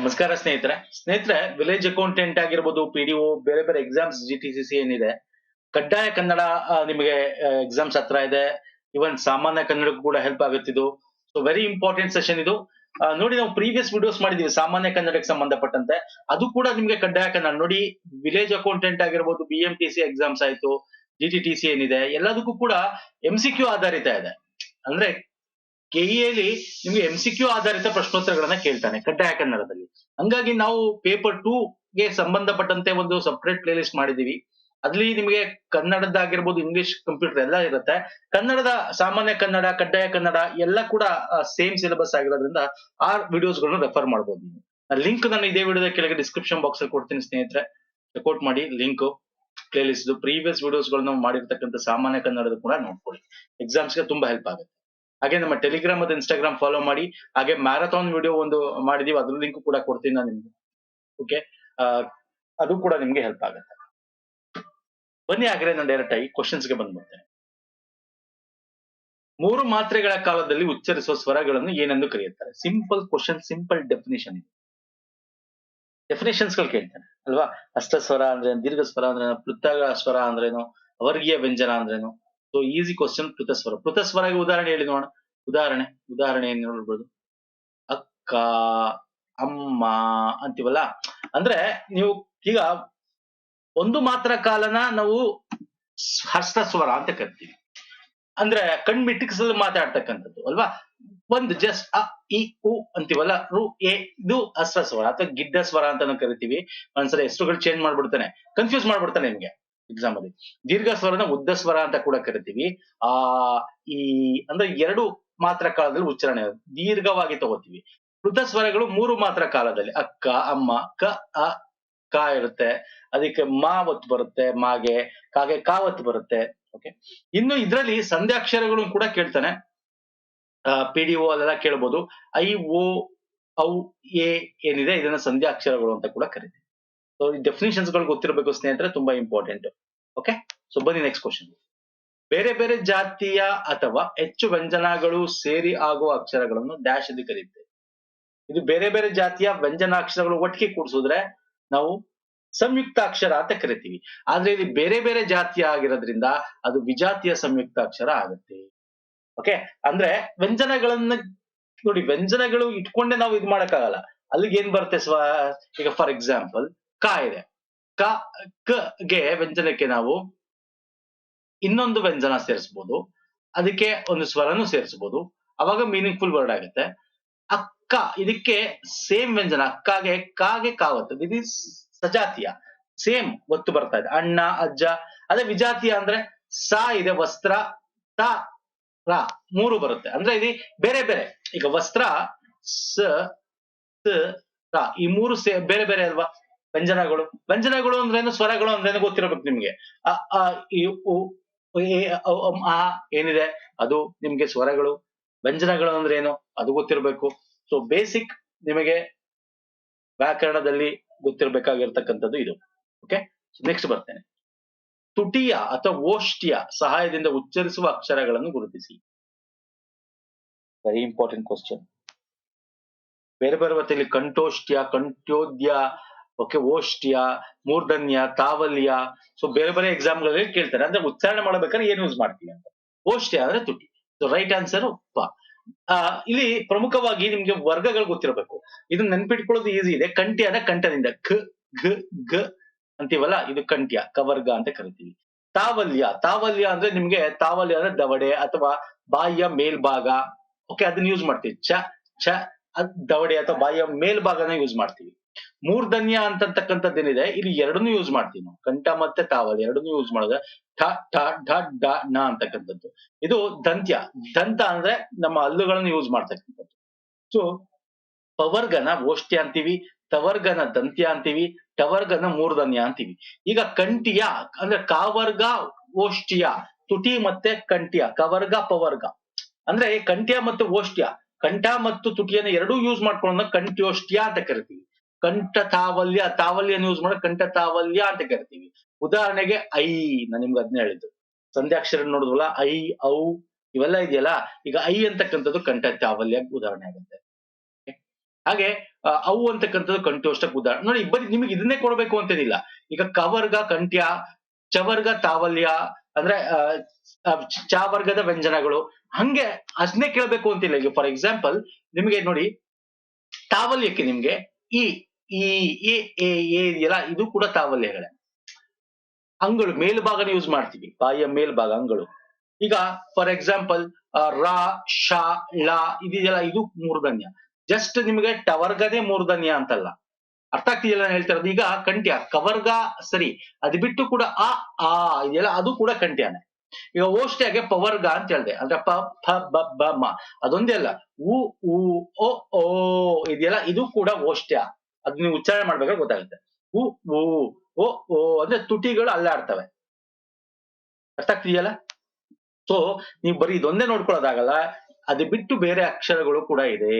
ನಮಸ್ಕಾರ ಸ್ನೇಹಿತರೆ. ಸ್ನೇಹಿತರೆ ವಿಲೇಜ್ ಅಕೌಂಟೆಂಟ್ ಆಗಿರ್ಬೋದು ಪಿ ಡಿ ಬೇರೆ ಬೇರೆ exams G T C C ಏನಿದೆ, ಕಡ್ಡಾಯ ಕನ್ನಡ ನಿಮಗೆ ಎಕ್ಸಾಮ್ಸ್ ಹತ್ರ ಇದೆ. ಇವನ್ ಸಾಮಾನ್ಯ ಕನ್ನಡಕ್ಕೂ ಕೂಡ ಹೆಲ್ಪ್ ಆಗುತ್ತಿದ್ದು. ಸೊ ವೆರಿ ಇಂಪಾರ್ಟೆಂಟ್ ಸೆಷನ್ ಇದು. ನೋಡಿ ನಾವು ಪ್ರೀವಿಯಸ್ ವಿಡಿಯೋಸ್ ಮಾಡಿದೀವಿ ಸಾಮಾನ್ಯ ಕನ್ನಡಕ್ಕೆ ಸಂಬಂಧಪಟ್ಟಂತೆ. ಅದು ಕೂಡ ನಿಮಗೆ ಕಡ್ಡಾಯ ಕನ್ನಡ. ನೋಡಿ ವಿಲೇಜ್ ಅಕೌಂಟೆಂಟ್ ಆಗಿರ್ಬೋದು B M T C exams ಆಯ್ತು ಜಿ ಟಿ ಟಿ ಸಿ ಏನಿದೆ, ಎಲ್ಲದಕ್ಕೂ ಕೂಡ ಎಂ ಸಿ ಕ್ಯೂ ಆಧಾರಿತ ಇದೆ. ಅಂದ್ರೆ ಕೆಇಎಲಿ ನಿಮ್ಗೆ ಎಂ ಸಿ ಕ್ಯೂ ಆಧಾರಿತ ಪ್ರಶ್ನೋತ್ತರಗಳನ್ನ ಕೇಳ್ತಾನೆ, ಕಡ್ಡಾಯ ಕನ್ನಡದಲ್ಲಿ. ಹಂಗಾಗಿ ನಾವು ಪೇಪರ್ ಟೂ ಗೆ ಸಂಬಂಧಪಟ್ಟಂತೆ ಒಂದು ಸಪ್ರೇಟ್ ಪ್ಲೇ ಲಿಸ್ಟ್ ಮಾಡಿದೀವಿ ಅಲ್ಲಿ ನಿಮಗೆ ಕನ್ನಡದ್ದಾಗಿರ್ಬೋದು ಇಂಗ್ಲಿಷ್ ಕಂಪ್ಯೂಟರ್ ಎಲ್ಲ ಇರುತ್ತೆ. ಕನ್ನಡದ ಸಾಮಾನ್ಯ ಕನ್ನಡ, ಕಡ್ಡಾಯ ಕನ್ನಡ ಎಲ್ಲ ಕೂಡ ಸೇಮ್ ಸಿಲೆಬಸ್ ಆಗಿರೋದ್ರಿಂದ ಆ ವಿಡಿಯೋಸ್ ಗಳನ್ನ ರೆಫರ್ ಮಾಡಬಹುದು ನೀವು. ಲಿಂಕ್ ನಾನು ಇದೇ ವಿಡಿಯೋದ ಕೆಳಗೆ ಡಿಸ್ಕ್ರಿಪ್ಷನ್ ಬಾಕ್ಸ್ ಅಲ್ಲಿ ಕೊಡ್ತೀನಿ ಸ್ನೇಹಿತರೆ. ಚೆಕ್ಔಟ್ ಮಾಡಿ link playlist previous videos ಗಳನ್ನ ಮಾಡಿರ್ತಕ್ಕಂಥ ಸಾಮಾನ್ಯ ಕನ್ನಡದ ಕೂಡ ನೋಡ್ಕೊಳ್ಳಿ. ಎಕ್ಸಾಮ್ಸ್ಗೆ ತುಂಬಾ ಹೆಲ್ಪ್ ಆಗುತ್ತೆ. ಹಾಗೆ ನಮ್ಮ ಟೆಲಿಗ್ರಾಮ್ ಮತ್ತು ಇನ್ಸ್ಟಾಗ್ರಾಮ್ ಫಾಲೋ ಮಾಡಿ, ಹಾಗೆ ಮ್ಯಾರಥಾನ್ ವಿಡಿಯೋ ಒಂದು ಮಾಡಿದೀವಿ ಅದ್ರ ಲಿಂಕ್ ಕೂಡ ಕೊಡ್ತೀನಿ ನಾನು ನಿಮ್ಗೆ. ಓಕೆ ಅದು ಕೂಡ ನಿಮ್ಗೆ ಹೆಲ್ಪ್ ಆಗುತ್ತೆ. ಬನ್ನಿ ಹಾಗಾದ್ರೆ ನಾನು ಡೈರೆಕ್ಟ್ ಆಗಿ ಕ್ವಶನ್ಸ್ಗೆ ಬಂದ್ಬಿಡ್ತೇನೆ ಮೂರು ಮಾತ್ರೆಗಳ ಕಾಲದಲ್ಲಿ ಉಚ್ಚರಿಸುವ ಸ್ವರಗಳನ್ನು ಏನೆಂದು ಕರೆಯುತ್ತಾರೆ. ಸಿಂಪಲ್ ಕ್ವಶನ್ ಸಿಂಪಲ್ ಡೆಫಿನೇಷನ್ ಇದೆ. ಡೆಫಿನೇಷನ್ಸ್ಗಳು ಕೇಳ್ತಾನೆ, ಅಲ್ವಾ? ಅಷ್ಟ ಸ್ವರ ಅಂದ್ರೆ ದೀರ್ಘ ಸ್ವರ ಅಂದ್ರೇನು ಪ್ಲುತ ಸ್ವರ ಅಂದ್ರೇನು, ಅವರ್ಗೀಯ ವ್ಯಂಜನ ಅಂದ್ರೇನು? ಸೊ ಈಸಿ ಕ್ವಶನ್ ಪೃಥಸ್ವರ ಪೃತಸ್ವರಗೆ ಉದಾಹರಣೆ ಹೇಳಿ ನೋಡೋಣ ಉದಾಹರಣೆ ಉದಾಹರಣೆ ಏನ್ ನೋಡ್ಬೋದು. ಅಕ್ಕ, ಅಮ್ಮ ಅಂತೀವಲ್ಲ? ಅಂದ್ರೆ ನೀವು ಈಗ ಒಂದು ಮಾತ್ರ ಕಾಲನ ನಾವು ಸ್ವರ ಅಂತ ಕರಿತೀವಿ. ಅಂದ್ರೆ ಕಣ್ಮಿಟ್ಟಿಕ್ಸಲು ಮಾತಾಡ್ತಕ್ಕಂಥದ್ದು, ಅಲ್ವಾ? ಒಂದು ಜಸ್ಟ್ ಅ, ಇ, ಉ ಅಂತೀವಲ್ಲ? ರು, ಎ, ಇದು ಹಸ್ತಸ್ವರ ಅಥವಾ ಗಿಡ್ಡ ಸ್ವರ ಅಂತಾನು ಕರಿತೀವಿ. ಒಂದ್ಸಲ ಹೆಸರುಗಳು ಚೇಂಜ್ ಮಾಡ್ಬಿಡ್ತಾನೆ. ಕನ್ಫ್ಯೂಸ್ ಮಾಡ್ಬಿಡ್ತಾನೆ ನಿಮ್ಗೆ. ಎಕ್ಸಾಮ್ ದೀರ್ಘ ಸ್ವರನ ಉದ್ದ ಸ್ವರ ಅಂತ ಕೂಡ ಕರಿತೀವಿ. ಆ, ಈ, ಅಂದ್ರೆ ಎರಡು ಮಾತ್ರ ಕಾಲದಲ್ಲಿ ಉಚ್ಚಾರಣೆ, ದೀರ್ಘವಾಗಿ ತಗೋತೀವಿ. ವೃದ್ಧ ಸ್ವರಗಳು ಮೂರು ಮಾತ್ರ ಕಾಲದಲ್ಲಿ, ಅಕ್ಕ, ಅಮ್ಮ, ಕ, ಅ, ಕ ಇರುತ್ತೆ. ಅದಕ್ಕೆ ಮಾ ಒತ್ತು ಬರುತ್ತೆ, ಮಾಗೆ, ಕಾಗೆ ಕಾವತ್ತು ಬರುತ್ತೆ. ಓಕೆ ಇನ್ನು ಇದರಲ್ಲಿ ಸಂಧ್ಯಾಕ್ಷರಗಳು ಕೂಡ ಕೇಳ್ತಾನೆ. ಪಿ ಡಿ ಒ ಅಲ್ಲೆಲ್ಲ ಕೇಳ್ಬೋದು. ಐ, ಓ, ಔ, ಎ, ಏನಿದೆ, ಇದನ್ನ ಸಂಧ್ಯಾಕ್ಷರಗಳು ಅಂತ ಕೂಡ ಕರಿತೀವಿ. ಸೊ ಈ ಡೆಫಿನೇಷನ್ಸ್ಗಳು ಗೊತ್ತಿರಬೇಕು ಸ್ನೇಹಿತರೆ, ತುಂಬಾ ಇಂಪಾರ್ಟೆಂಟ್ ಓಕೆ ಸೊ ಬನ್ನಿ ನೆಕ್ಸ್ಟ್ ಕ್ವಶನ್ ಬೇರೆ ಬೇರೆ ಜಾತಿಯ ಅಥವಾ ಹೆಚ್ಚು ವ್ಯಂಜನಗಳು ಸೇರಿ ಆಗುವ ಅಕ್ಷರಗಳನ್ನು ಡ್ಯಾಶ್ ಎಂದು ಕರೀತೇವೆ. ಇದು ಬೇರೆ ಬೇರೆ ಜಾತಿಯ ವ್ಯಂಜನಾಕ್ಷರಗಳು ಒಟ್ಟಿಗೆ ಕೂಡಿಸಿದ್ರೆ ನಾವು ಸಂಯುಕ್ತ ಅಕ್ಷರ ಅಂತ ಕರಿತೀವಿ. ಆದ್ರೆ ಇಲ್ಲಿ ಬೇರೆ ಬೇರೆ ಜಾತಿಯ ಆಗಿರೋದ್ರಿಂದ ಅದು ವಿಜಾತಿಯ ಸಂಯುಕ್ತ ಅಕ್ಷರ ಆಗುತ್ತೆ. ಓಕೆ ಅಂದ್ರೆ ವ್ಯಂಜನಗಳನ್ನ, ನೋಡಿ ವ್ಯಂಜನಗಳು ಇಟ್ಕೊಂಡೆ ನಾವು ಇದು ಮಾಡಕ್ಕಾಗಲ್ಲ ಅಲ್ಲಿಗೆ ಏನ್ ಬರುತ್ತೆ ಸ್ವ, ಈಗ ಫಾರ್ ಎಕ್ಸಾಂಪಲ್ ಕ ಇದೆ. ಕ ಕ ಗೆ ವ್ಯಂಜನಕ್ಕೆ ನಾವು ಇನ್ನೊಂದು ವ್ಯಂಜನ ಸೇರಿಸಬಹುದು ಅದಕ್ಕೆ ಒಂದು ಸ್ವರನು ಸೇರಿಸಬಹುದು ಅವಾಗ ಮೀನಿಂಗ್ಫುಲ್ ವರ್ಡ್ ಆಗುತ್ತೆ. ಅಕ್ಕ, ಇದಕ್ಕೆ ಸೇಮ್ ವ್ಯಂಜನ. ಅಕ್ಕಗೆ ಕಾಗೆ ಕಾವತ್ತೆ. ಇದು ಸಜಾತಿಯ. ಸೇಮ್ ಒತ್ತು ಬರ್ತಾ ಇದೆ. ಅಣ್ಣ, ಅಜ್ಜ. ಅದೇ ವಿಜಾತಿಯ ಅಂದ್ರೆ ಸ ಇದೆ, ವಸ್ತ್ರ, ತ, ರ ಮೂರು ಬರುತ್ತೆ. ಅಂದ್ರೆ ಇದು ಬೇರೆ ಬೇರೆ. ಈಗ ವಸ್ತ್ರ, ಸ, ತ ಈ ಮೂರು ಸೇ ಬೇರೆ ಬೇರೆ ಅಲ್ವಾ? ವ್ಯಂಜನಗಳು. ವ್ಯಂಜನಗಳು ಅಂದ್ರೇನು? ಸ್ವರಗಳು ಅಂದ್ರೇನು ಗೊತ್ತಿರಬೇಕು ನಿಮ್ಗೆ. ಅ ಆ ಏನಿದೆ? ಅದು ನಿಮ್ಗೆ ಸ್ವರಗಳು. ವ್ಯಂಜನಗಳು ಅಂದ್ರೆ ಏನು ಅದು ಗೊತ್ತಿರಬೇಕು. ಸೊ ಬೇಸಿಕ್ ನಿಮಗೆ ವ್ಯಾಕರಣದಲ್ಲಿ ಗೊತ್ತಿರಬೇಕಾಗಿರ್ತಕ್ಕಂಥದ್ದು ಇದು. ಓಕೆ ನೆಕ್ಸ್ಟ್ ಬರ್ತೇನೆ. ತುಟಿಯ ಅಥವಾ ಓಷ್ಟಿಯ ಸಹಾಯದಿಂದ ಉಚ್ಚರಿಸುವ ಅಕ್ಷರಗಳನ್ನು ಗುರುತಿಸಿ. ವೆರಿ ಇಂಪಾರ್ಟೆಂಟ್ ಕ್ವಶನ್ ಬೇರೆ ಬೇರೆ ರೀತಿಯಲ್ಲಿ ಕಂಠೋಷ್ಟ್ಯ ಕಂಠೋದ್ಯ ಓಕೆ ಓಷ್ಟ್ಯ ಮೂರ್ಧನ್ಯ, ತಾವಲ್ಯ ಸೊ ಬೇರೆ ಬೇರೆ ಎಕ್ಸಾಮ್ಗಳಲ್ಲಿ ಕೇಳ್ತಾರೆ. ಅಂದ್ರೆ ಉಚ್ಚಾರಣೆ ಮಾಡಬೇಕಾದ್ರೆ ಏನ್ ಯೂಸ್ ಮಾಡ್ತೀವಿ ಅಂತ. ಓಷ್ಟ್ಯ ಅಂದ್ರೆ ತುಟಿ. ಸೊ ರೈಟ್ ಆನ್ಸರ್ ಪ ಇಲ್ಲಿ ಪ್ರಮುಖವಾಗಿ ನಿಮ್ಗೆ ವರ್ಗಗಳು ಗೊತ್ತಿರಬೇಕು. ಇದನ್ನ ನೆನ್ಪಿಟ್ಕೊಳ್ಳೋದು ಈಸಿ ಇದೆ. ಕಂಠ್ಯ ಅಂದ್ರೆ ಕಂಠದಿಂದ ಖ ಘ ಗ ಅಂತೀವಲ್ಲ? ಇದು ಕಂಠ್ಯ, ಕವರ್ಗ ಅಂತ ಕರಿತೀವಿ. ತಾವಲ್ಯ ತಾವಲ್ಯ ಅಂದ್ರೆ ನಿಮ್ಗೆ ತಾವಲ್ಯ ಅಂದ್ರೆ ದವಡೆ ಅಥವಾ ಬಾಯಿಯ ಮೇಲ್ಭಾಗ. ಓಕೆ, ಅದನ್ನ ಯೂಸ್ ಮಾಡ್ತೀವಿ. ಚ ಅದ್ ದವಡೆ ಅಥವಾ ಬಾಯಿಯ ಮೇಲ್ಭಾಗನ ಯೂಸ್ ಮಾಡ್ತೀವಿ. ಮೂರ್ಧನ್ಯ ಅಂತಕ್ಕಂಥದ್ದು ಏನಿದೆ ಇಲ್ಲಿ ಎರಡನ್ನೂ ಯೂಸ್ ಮಾಡ್ತೀವಿ ನಾವು. ಕಂಠ ಮತ್ತೆ ತಾವಲ್, ಎರಡನ್ನೂ ಯೂಸ್ ಮಾಡಿದ್ರೆ ಠ ಠ, ಢ ಡ ನ ಅಂತಕ್ಕಂಥದ್ದು. ಇದು ದಂತ್ಯ. ದಂತ ಅಂದ್ರೆ ನಮ್ಮ ಹಲ್ಲುಗಳನ್ನು ಯೂಸ್ ಮಾಡ್ತಕ್ಕಂಥದ್ದು. ಸೊ ಪವರ್ಗನ ಓಷ್ಟ್ಯ ಅಂತೀವಿ ತವರ್ಗನ ದಂತ್ಯ ಅಂತೀವಿ ಟವರ್ಗನ ಮೂರ್ಧನ್ಯ ಅಂತೀವಿ. ಈಗ ಕಂಠಿಯ, ಅಂದ್ರೆ ಕಾವರ್ಗ ಓಷ್ಟ್ಯ ತುಟಿ ಮತ್ತೆ ಕಂಠ್ಯ ಕವರ್ಗ ಪವರ್ಗ ಅಂದ್ರೆ ಕಂಠ್ಯ ಮತ್ತು ಓಷ್ಟ್ಯ ಕಂಠ ಮತ್ತು ತುಟಿಯನ್ನು ಎರಡೂ ಯೂಸ್ ಮಾಡ್ಕೊಳ್ಳೋದನ್ನ ಕಂಠ್ಯೋಷ್ಟ್ಯ ಅಂತ ಕರಿತೀವಿ. ಕಂಠ ತಾವಲ್ಯ ತಾವಲ್ಯನ ಯೂಸ್ ಮಾಡಿ ಕಂಠ ತಾವಲ್ಯ ಅಂತ ಕರಿತೀವಿ. ಉದಾಹರಣೆಗೆ ಐ ನಾನು ನಿಮ್ಗೆ ಅದನ್ನ ಹೇಳಿದ್ದು. ಸಂಧ್ಯಾಕ್ಷರ ನೋಡಿದ್ವಲ್ಲ ಐ, ಔ, ಇವೆಲ್ಲ ಇದೆಯಲ್ಲ, ಈಗ ಐ ಅಂತಕ್ಕಂಥದ್ದು ಕಂಠ ತಾವಲ್ಯ ಉದಾಹರಣೆ ಆಗುತ್ತೆ. ಹಾಗೆ ಅವು ಅಂತಕ್ಕಂಥದ್ದು ಕಂಠೋಷ್ಟಕ್ಕೆ ಉದಾಹರಣೆ. ನೋಡಿ, ಬರೀ ನಿಮಗೆ ಇದನ್ನೇ ಕೊಡ್ಬೇಕು ಅಂತೇನಿಲ್ಲ. ಈಗ ಕವರ್ಗ, ಕಂಠ್ಯ, ಚವರ್ಗ, ತಾವಲ್ಯ, ಅಂದ್ರೆ ಚ- ವರ್ಗದ ವ್ಯಂಜನಗಳು, ಹಂಗೆ ಅದ್ನೇ ಕೇಳ್ಬೇಕು ಅಂತಿಲ್ಲ. ಈಗ ಫಾರ್ ಎಕ್ಸಾಂಪಲ್ ನಿಮಗೆ ನೋಡಿ, ತಾವಲ್ಯಕ್ಕೆ ನಿಮ್ಗೆ ಈ ಈ ಎ ಎ ಎ ಇದೆಯಲ್ಲ ಇದು ಕೂಡ ತಾವಲ್ಯಗಳೇ. ಅಂಗಳು ಮೇಲ್ಭಾಗನ ಯೂಸ್ ಮಾಡ್ತೀವಿ. ಬಾಯಿಯ ಮೇಲ್ಭಾಗ ಅಂಗಳು. ಈಗ ಫಾರ್ ಎಕ್ಸಾಂಪಲ್ ರ ಶ ಳ ಇದೆಯಲ್ಲ ಇದು ಮೂರ್ಧನ್ಯ. ಜಸ್ಟ್ ನಿಮಗೆ ಟವರ್ಗದೇ ಮೂರ್ಧನ್ಯ ಅಂತಲ್ಲ. ಅರ್ಥ ಆಗ್ತಿದೆಯಲ್ಲ ನಾನು ಹೇಳ್ತಾ ಈಗ ಕಂಠ್ಯ, ಕವರ್ಗ, ಸರಿ. ಅದು ಬಿಟ್ಟು ಕೂಡ ಆ ಆ ಇದೆಯಲ್ಲ ಅದು ಕೂಡ ಕಂಠ್ಯಾನೆ. ಈಗ ಓಷ್ಟ್ಯಾಗೆ ಪವರ್ಗ ಅಂತ ಹೇಳ್ದೆ. ಅಂದ್ರೆ ಪ ಫ ಬ ಬ, ಮ. ಅದೊಂದೇ ಅಲ್ಲ. ಉ ಉ ಓ ಇದೆಯಲ್ಲ ಇದು ಕೂಡ ಓಷ್ಟ್ಯ ಅದು ನೀವು ಉಚ್ಚಾರಣೆ ಮಾಡ್ಬೇಕಾದ್ರೆ ಗೊತ್ತಾಗುತ್ತೆ. ಉ ಓ ಓ ಓ ಅಂದ್ರೆ ತುಟಿಗಳು ಅಲ್ಲಾಡ್ತವೆ. ಅರ್ಥ ಆಗ್ತಿದೆಯಲ್ಲ ಸೊ ನೀವು ಬರೀ ಇದೊಂದೇ ನೋಡ್ಕೊಳ್ಳೋದಾಗಲ್ಲ, ಅದು ಬಿಟ್ಟು ಬೇರೆ ಅಕ್ಷರಗಳು ಕೂಡ ಇದೆ.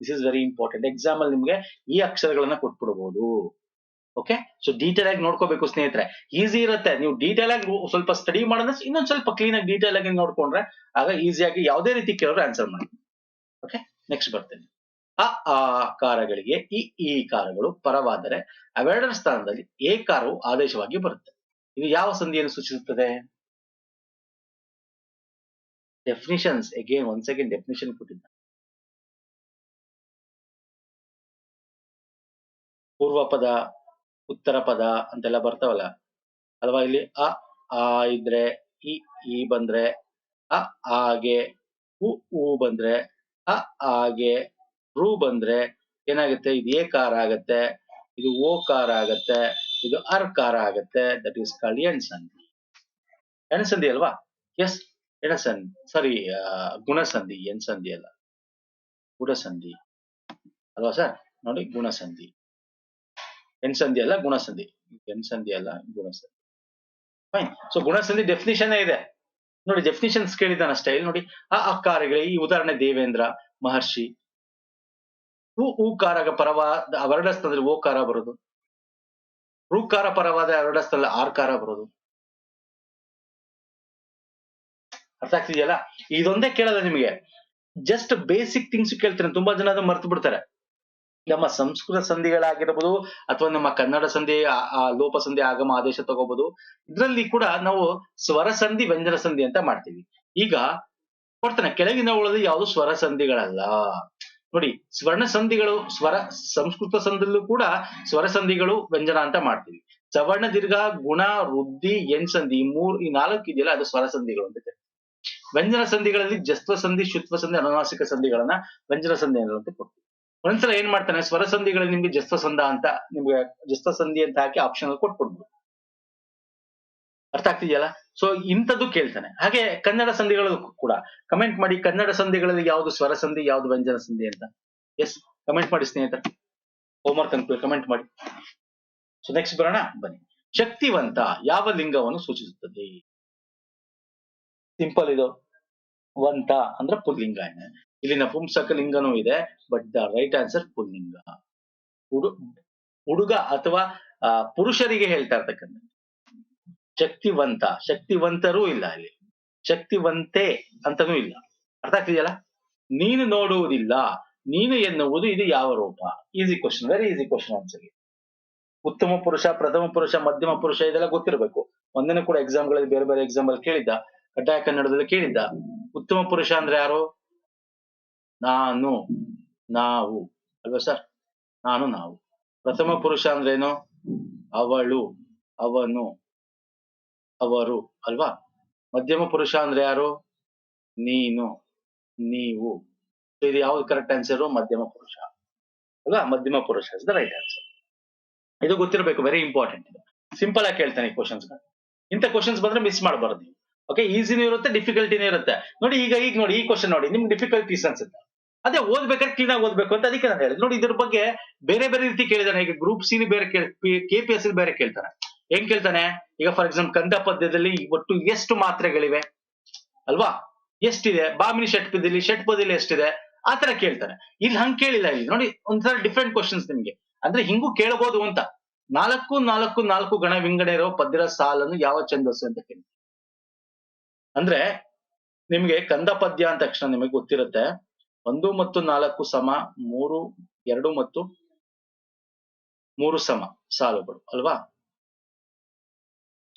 This is very important exam ಅಲ್ಲಿ ನಿಮ್ಗೆ ಈ ಅಕ್ಷರಗಳನ್ನ ಕೊಟ್ಬಿಡ್ಬೋದು. ಓಕೆ ಸೊ ಡೀಟೇಲ್ ಆಗಿ ನೋಡ್ಕೋಬೇಕು ಸ್ನೇಹಿತರೆ. ಈಸಿ ಇರುತ್ತೆ. ನೀವು ಡೀಟೇಲ್ ಆಗಿ ಸ್ವಲ್ಪ ಸ್ಟಡಿ ಮಾಡಿದ್ರೆ ಇನ್ನೊಂದ್ ಸ್ವಲ್ಪ ಕ್ಲೀನ್ ಆಗಿ ಡೀಟೇಲ್ ಆಗಿ ನೋಡ್ಕೊಂಡ್ರೆ ಆಗ ಈಸಿಯಾಗಿ ಯಾವುದೇ ರೀತಿ ಕೇಳಿದ್ರೆ ಆನ್ಸರ್ ಮಾಡಿ ಓಕೆ ನೆಕ್ಸ್ಟ್ ಬರ್ತೇನೆ. ಅ ಆಕಾರಗಳಿಗೆ ಇ ಈ ಕಾರಗಳು ಪರವಾದರೆ ಅವೆರಡರ ಸ್ಥಾನದಲ್ಲಿ ಏಕಾರವು ಆದೇಶವಾಗಿ ಬರುತ್ತೆ. ಇದು ಯಾವ ಸಂಧಿಯನ್ನು ಸೂಚಿಸುತ್ತದೆ? Definitions again one second definition ಕೊಟ್ಟಿದ್ದ. ಪೂರ್ವ ಪದ, ಉತ್ತರ ಪದ ಅಂತೆಲ್ಲ ಬರ್ತಾವಲ್ಲ? ಅಲ್ವಾ ಇಲ್ಲಿ ಅ, ಆ ಇದ್ರೆ ಇ, ಈ ಬಂದ್ರೆ ಅ, ಆಗೆ, ಉ, ಊ ಬಂದ್ರೆ ಅ, ಆಗೆ ರು ಬಂದ್ರೆ ಏನಾಗುತ್ತೆ? ಇದು ಏಕಾರ ಆಗತ್ತೆ, ಇದು ಓ ಓಕಾರ ಆಗತ್ತೆ, ಇದು ಅರ್ಕಾರ ಆಗತ್ತೆ. ದಟ್ ಈಸ್ ಕಾಲ್ಡ್ ಎಣ್ಸಂಧಿ ಎಣ್ಸಂಧಿ ಅಲ್ವಾ? ಎಸ್ ಎಣಸಂಧಿ ಸಾರಿ ಗುಣಸಂಧಿ, ಎಣ್ಸಂಧಿ ಅಲ್ಲ. ಗುಣಸಂಧಿ. ಅಲ್ವಾ ಸರ್? ನೋಡಿ, ಗುಣಸಂಧಿ. ಎಣ್ಸಂಧಿ ಅಲ್ಲ, ಗುಣಸಂಧಿ. ಎಣ್ಸಂಧಿ ಅಲ್ಲ, ಗುಣಸಂಧಿ. ಫೈನ್ ಸೊ ಗುಣಸಂಧಿ ಡೆಫಿನಿಷನ್ ಇದೆ. ನೋಡಿ ಡೆಫಿನಿಷನ್ಸ್ ಕೇಳಿದ್ದಾನ ಸ್ಟೈಲ್ ನೋಡಿ, ಆ ಅಕ್ಕಾರಗಳೇ ಈ ಉದಾಹರಣೆ ದೇವೇಂದ್ರ, ಮಹರ್ಷಿ ಹೂ ಹೂಕಾರಗ ಪರವಾದ ಓ ಓಕಾರ ಬರೋದು. ಋಕಾರ ಪರವಾದ ವರ್ಣಸ್ಥದಲ್ಲಿ ಆರ್ಕಾರ ಬರೋದು. ಅರ್ಥ ಆಗ್ತಿದೆಯಲ್ಲ? ಇದೊಂದೇ ಕೇಳಲ್ಲ ನಿಮಗೆ. ಜಸ್ಟ್ ಬೇಸಿಕ್ ಥಿಂಗ್ಸ್ ಕೇಳ್ತಾರೆ ತುಂಬಾ ಜನ ಅದನ್ನ ಮರ್ತು ಬಿಡ್ತಾರೆ. ನಮ್ಮ ಸಂಸ್ಕೃತ ಸಂಧಿಗಳಾಗಿರ್ಬೋದು, ಅಥವಾ ನಮ್ಮ ಕನ್ನಡ ಸಂಧಿ ಲೋಪ ಸಂಧಿ, ಆಗಮ, ಆದೇಶ ತಗೋಬಹುದು ಇದರಲ್ಲಿ ಕೂಡ ನಾವು ಸ್ವರ ಸಂಧಿ, ವ್ಯಂಜನ ಸಂಧಿ ಅಂತ ಮಾಡ್ತೀವಿ. ಈಗ ಕೊಡ್ತಾನೆ, ಕೆಳಗಿನ ಉಳಿದ ಯಾವುದು ಸ್ವರ ಸಂಧಿಗಳಲ್ಲ. ನೋಡಿ ಸ್ವರ್ಣ ಸಂಧಿಗಳು ಸ್ವರ, ಸಂಸ್ಕೃತ ಸಂಧಿಲ್ಲೂ ಕೂಡ ಸ್ವರ ಸಂಧಿಗಳು ವ್ಯಂಜನ ಅಂತ ಮಾಡ್ತೀವಿ. ಸವರ್ಣ ದೀರ್ಘ, ಗುಣ, ವೃದ್ಧಿ ಎಣ್ ಸಂಧಿ, ಈ ಮೂರ್, ಈ ನಾಲ್ಕು ಇದೆಯಲ್ಲ, ಅದು ಸ್ವರ ಸಂಧಿಗಳು ಅಂತ. ವ್ಯಂಜನ ಸಂಧಿಗಳಲ್ಲಿ ಜಸ್ತ್ವ ಸಂಧಿ, ಶುತ್ವ ಸಂಧಿ, ಅನುನಾಸಿಕ ಸಂಧಿಗಳನ್ನ ವ್ಯಂಜನ ಸಂಧಿ ಅಂತ ಕೊಡ್ತೀವಿ. ಒಂದ್ಸಲ ಏನ್ ಮಾಡ್ತಾನೆ ಸ್ವರ ಸಂಧಿಗಳಲ್ಲಿ ನಿಮ್ಗೆ ಜಸ್ತ್ವ ಸಂಧ ಅಂತ, ನಿಮ್ಗೆ ಜಸ್ತ್ವ ಸಂಧಿ ಅಂತ ಹಾಕಿ ಆಪ್ಷನ್ ಕೊಟ್ಬಿಡ್ಬೋದು. ಅರ್ಥ ಆಗ್ತಿದೆಯಲ್ಲ? ಸೊ ಇಂಥದ್ದು ಕೇಳ್ತಾನೆ. ಹಾಗೆ ಕನ್ನಡ ಸಂಧಿಗಳು ಕೂಡ. ಕಮೆಂಟ್ ಮಾಡಿ ಕನ್ನಡ ಸಂಧಿಗಳಲ್ಲಿ ಯಾವ್ದು ಸ್ವರ ಸಂಧಿ, ಯಾವ್ದು ವ್ಯಂಜನ ಸಂಧಿ ಅಂತ. ಎಸ್ ಕಮೆಂಟ್ ಮಾಡಿ ಸ್ನೇಹಿತರೆ. ಹೋಮ್ವರ್ಕ್ ಅನ್ಕೂಲ ಕಮೆಂಟ್ ಮಾಡಿ. ಸೊ ನೆಕ್ಸ್ಟ್ ಬರೋಣ, ಬನ್ನಿ. ಶಕ್ತಿವಂತ ಯಾವ ಲಿಂಗವನ್ನು ಸೂಚಿಸುತ್ತದೆ? ಸಿಂಪಲ್ ಇದು. ವಂತ ಅಂದ್ರೆ ಪುಲ್ಲಿಂಗ ಇಲ್ಲಿನ ಪುಂಸಕ ಲಿಂಗನೂ ಇದೆ ಬಟ್ ದ ರೈಟ್ ಆನ್ಸರ್ ಪುಲ್ಲಿಂಗ. ಹುಡು, ಹುಡುಗ ಅಥವಾ ಪುರುಷರಿಗೆ ಹೇಳ್ತಾ ಇರ್ತಕ್ಕಂಥ ಶಕ್ತಿವಂತ, ಶಕ್ತಿವಂತರೂ ಇಲ್ಲ ಅಲ್ಲಿ. ಶಕ್ತಿವಂತೆ ಅಂತನೂ ಇಲ್ಲ. ಅರ್ಥ ಆಗ್ತಿದೆಯಲ್ಲ? ನೀನು ನೋಡುವುದಿಲ್ಲ, ನೀನು ಎನ್ನುವುದು ಇದು ಯಾವ ರೂಪ? Easy question very easy question answer ಉತ್ತಮ ಪುರುಷ, ಪ್ರಥಮ ಪುರುಷ, ಮಧ್ಯಮ ಪುರುಷ ಇದೆಲ್ಲ ಗೊತ್ತಿರಬೇಕು. ಒಂದನೇ ಕೂಡ ಎಕ್ಸಾಮ್ಗಳಲ್ಲಿ ಬೇರೆ ಬೇರೆ ಎಕ್ಸಾಮ್ ಅಲ್ಲಿ ಕೇಳಿದ್ದ ಕಡ್ಡಾಯ ಕನ್ನಡದಲ್ಲಿ ಕೇಳಿದ್ದ. ಉತ್ತಮ ಪುರುಷ ಅಂದ್ರೆ ಯಾರು? ನಾನು, ನಾವು. ಅಲ್ವಾ ಸರ್ ನಾನು, ನಾವು. ಪ್ರಥಮ ಪುರುಷ ಅಂದ್ರೇನು ಅವಳು, ಅವನು. ಅವರು, ಅಲ್ವಾ? ಮಧ್ಯಮ ಪುರುಷ ಅಂದ್ರೆ ಯಾರು? ನೀನು, ನೀವು. ಇದು ಯಾವ್ದು ಕರೆಕ್ಟ್ ಆನ್ಸರ್ ಮಧ್ಯಮ ಪುರುಷ. ಅಲ್ವಾ? ಮಧ್ಯಮ ಪುರುಷ ಇಸ್ ದ ರೈಟ್ ಆನ್ಸರ್ ಇದು ಗೊತ್ತಿರಬೇಕು ವೆರಿ ಇಂಪಾರ್ಟೆಂಟ್ ಇದು. ಸಿಂಪಲ್ ಆಗಿ ಕೇಳ್ತಾನೆ ಕ್ವಶನ್ಸ್ ಇಂಥ ಕ್ವಶನ್ಸ್ ಬಂದ್ರೆ ಮಿಸ್ ಮಾಡಬಾರ್ದು ನೀವು. ಓಕೆ ಈಸಿನೂ ಇರುತ್ತೆ ಡಿಫಿಕಲ್ಟಿನೂ ಇರುತ್ತೆ. ನೋಡಿ, ಈಗ ಈಗ ನೋಡಿ, ಈ ಕ್ವಶನ್ ನೋಡಿ, ನಿಮ್ಗೆ ಡಿಫಿಕಲ್ಟೀಸ್ ಅನ್ಸುತ್ತೆ. ಅದೇ ಓದ್ಬೇಕಾದ್ರೆ ಕ್ಲೀನ್ ಆಗಿ ಓದ್ಬೇಕು ಅಂತ ಅದಕ್ಕೆ ನಾನು ಹೇಳಿದೆ ನೋಡಿ, ಇದ್ರ ಬಗ್ಗೆ ಬೇರೆ ಬೇರೆ ರೀತಿ ಕೇಳಿದಾನೆ. ಈಗ ಗ್ರೂಪ್ ಸಿ ಬೇರೆ ಕೆ ಪಿ ಎಸ್ ಬೇರೆ ಕೇಳ್ತಾನೆ ಏನ್ ಕೇಳ್ತಾನೆ? ಈಗ ಫಾರ್ ಎಕ್ಸಾಂಪಲ್ ಕಂದ ಪದ್ಯದಲ್ಲಿ ಒಟ್ಟು ಎಷ್ಟು ಮಾತ್ರೆಗಳಿವೆ? ಅಲ್ವಾ? ಎಷ್ಟಿದೆ? ಬಾಮಿನಿ ಷಟ್ಪದಿಲಿ ಪದ್ಯದಲ್ಲಿ ಎಷ್ಟಿದೆ? ಆ ತರ ಕೇಳ್ತಾನೆ. ಇಲ್ಲಿ ಹಂಗ್ ಕೇಳಿಲ್ಲ ಇಲ್ಲಿ. ನೋಡಿ ಒಂಥರ ಡಿಫ್ರೆಂಟ್ ಕ್ವಶನ್ಸ್ ನಿಮ್ಗೆ. ಅಂದ್ರೆ ಹಿಂಗೂ ಕೇಳಬಹುದು ಅಂತ. ನಾಲ್ಕು ನಾಲ್ಕು ನಾಲ್ಕು ಗಣ ವಿಂಗಡ ಇರೋ ಪದ್ಯದ ಸಾಲನ್ನು ಯಾವ ಛಂದಸ್ಸು ಅಂತ ಕೇಳಿ ಅಂದ್ರೆ ನಿಮ್ಗೆ ಕಂದ ಪದ್ಯ ಅಂದ ತಕ್ಷಣ ನಿಮಗೆ ಗೊತ್ತಿರುತ್ತೆ. ಒಂದು ಮತ್ತು ನಾಲ್ಕು ಸಮ, ಮೂರು, ಎರಡು ಮತ್ತು ಮೂರು ಸಮ ಸಾಲುಗಳು. ಅಲ್ವಾ?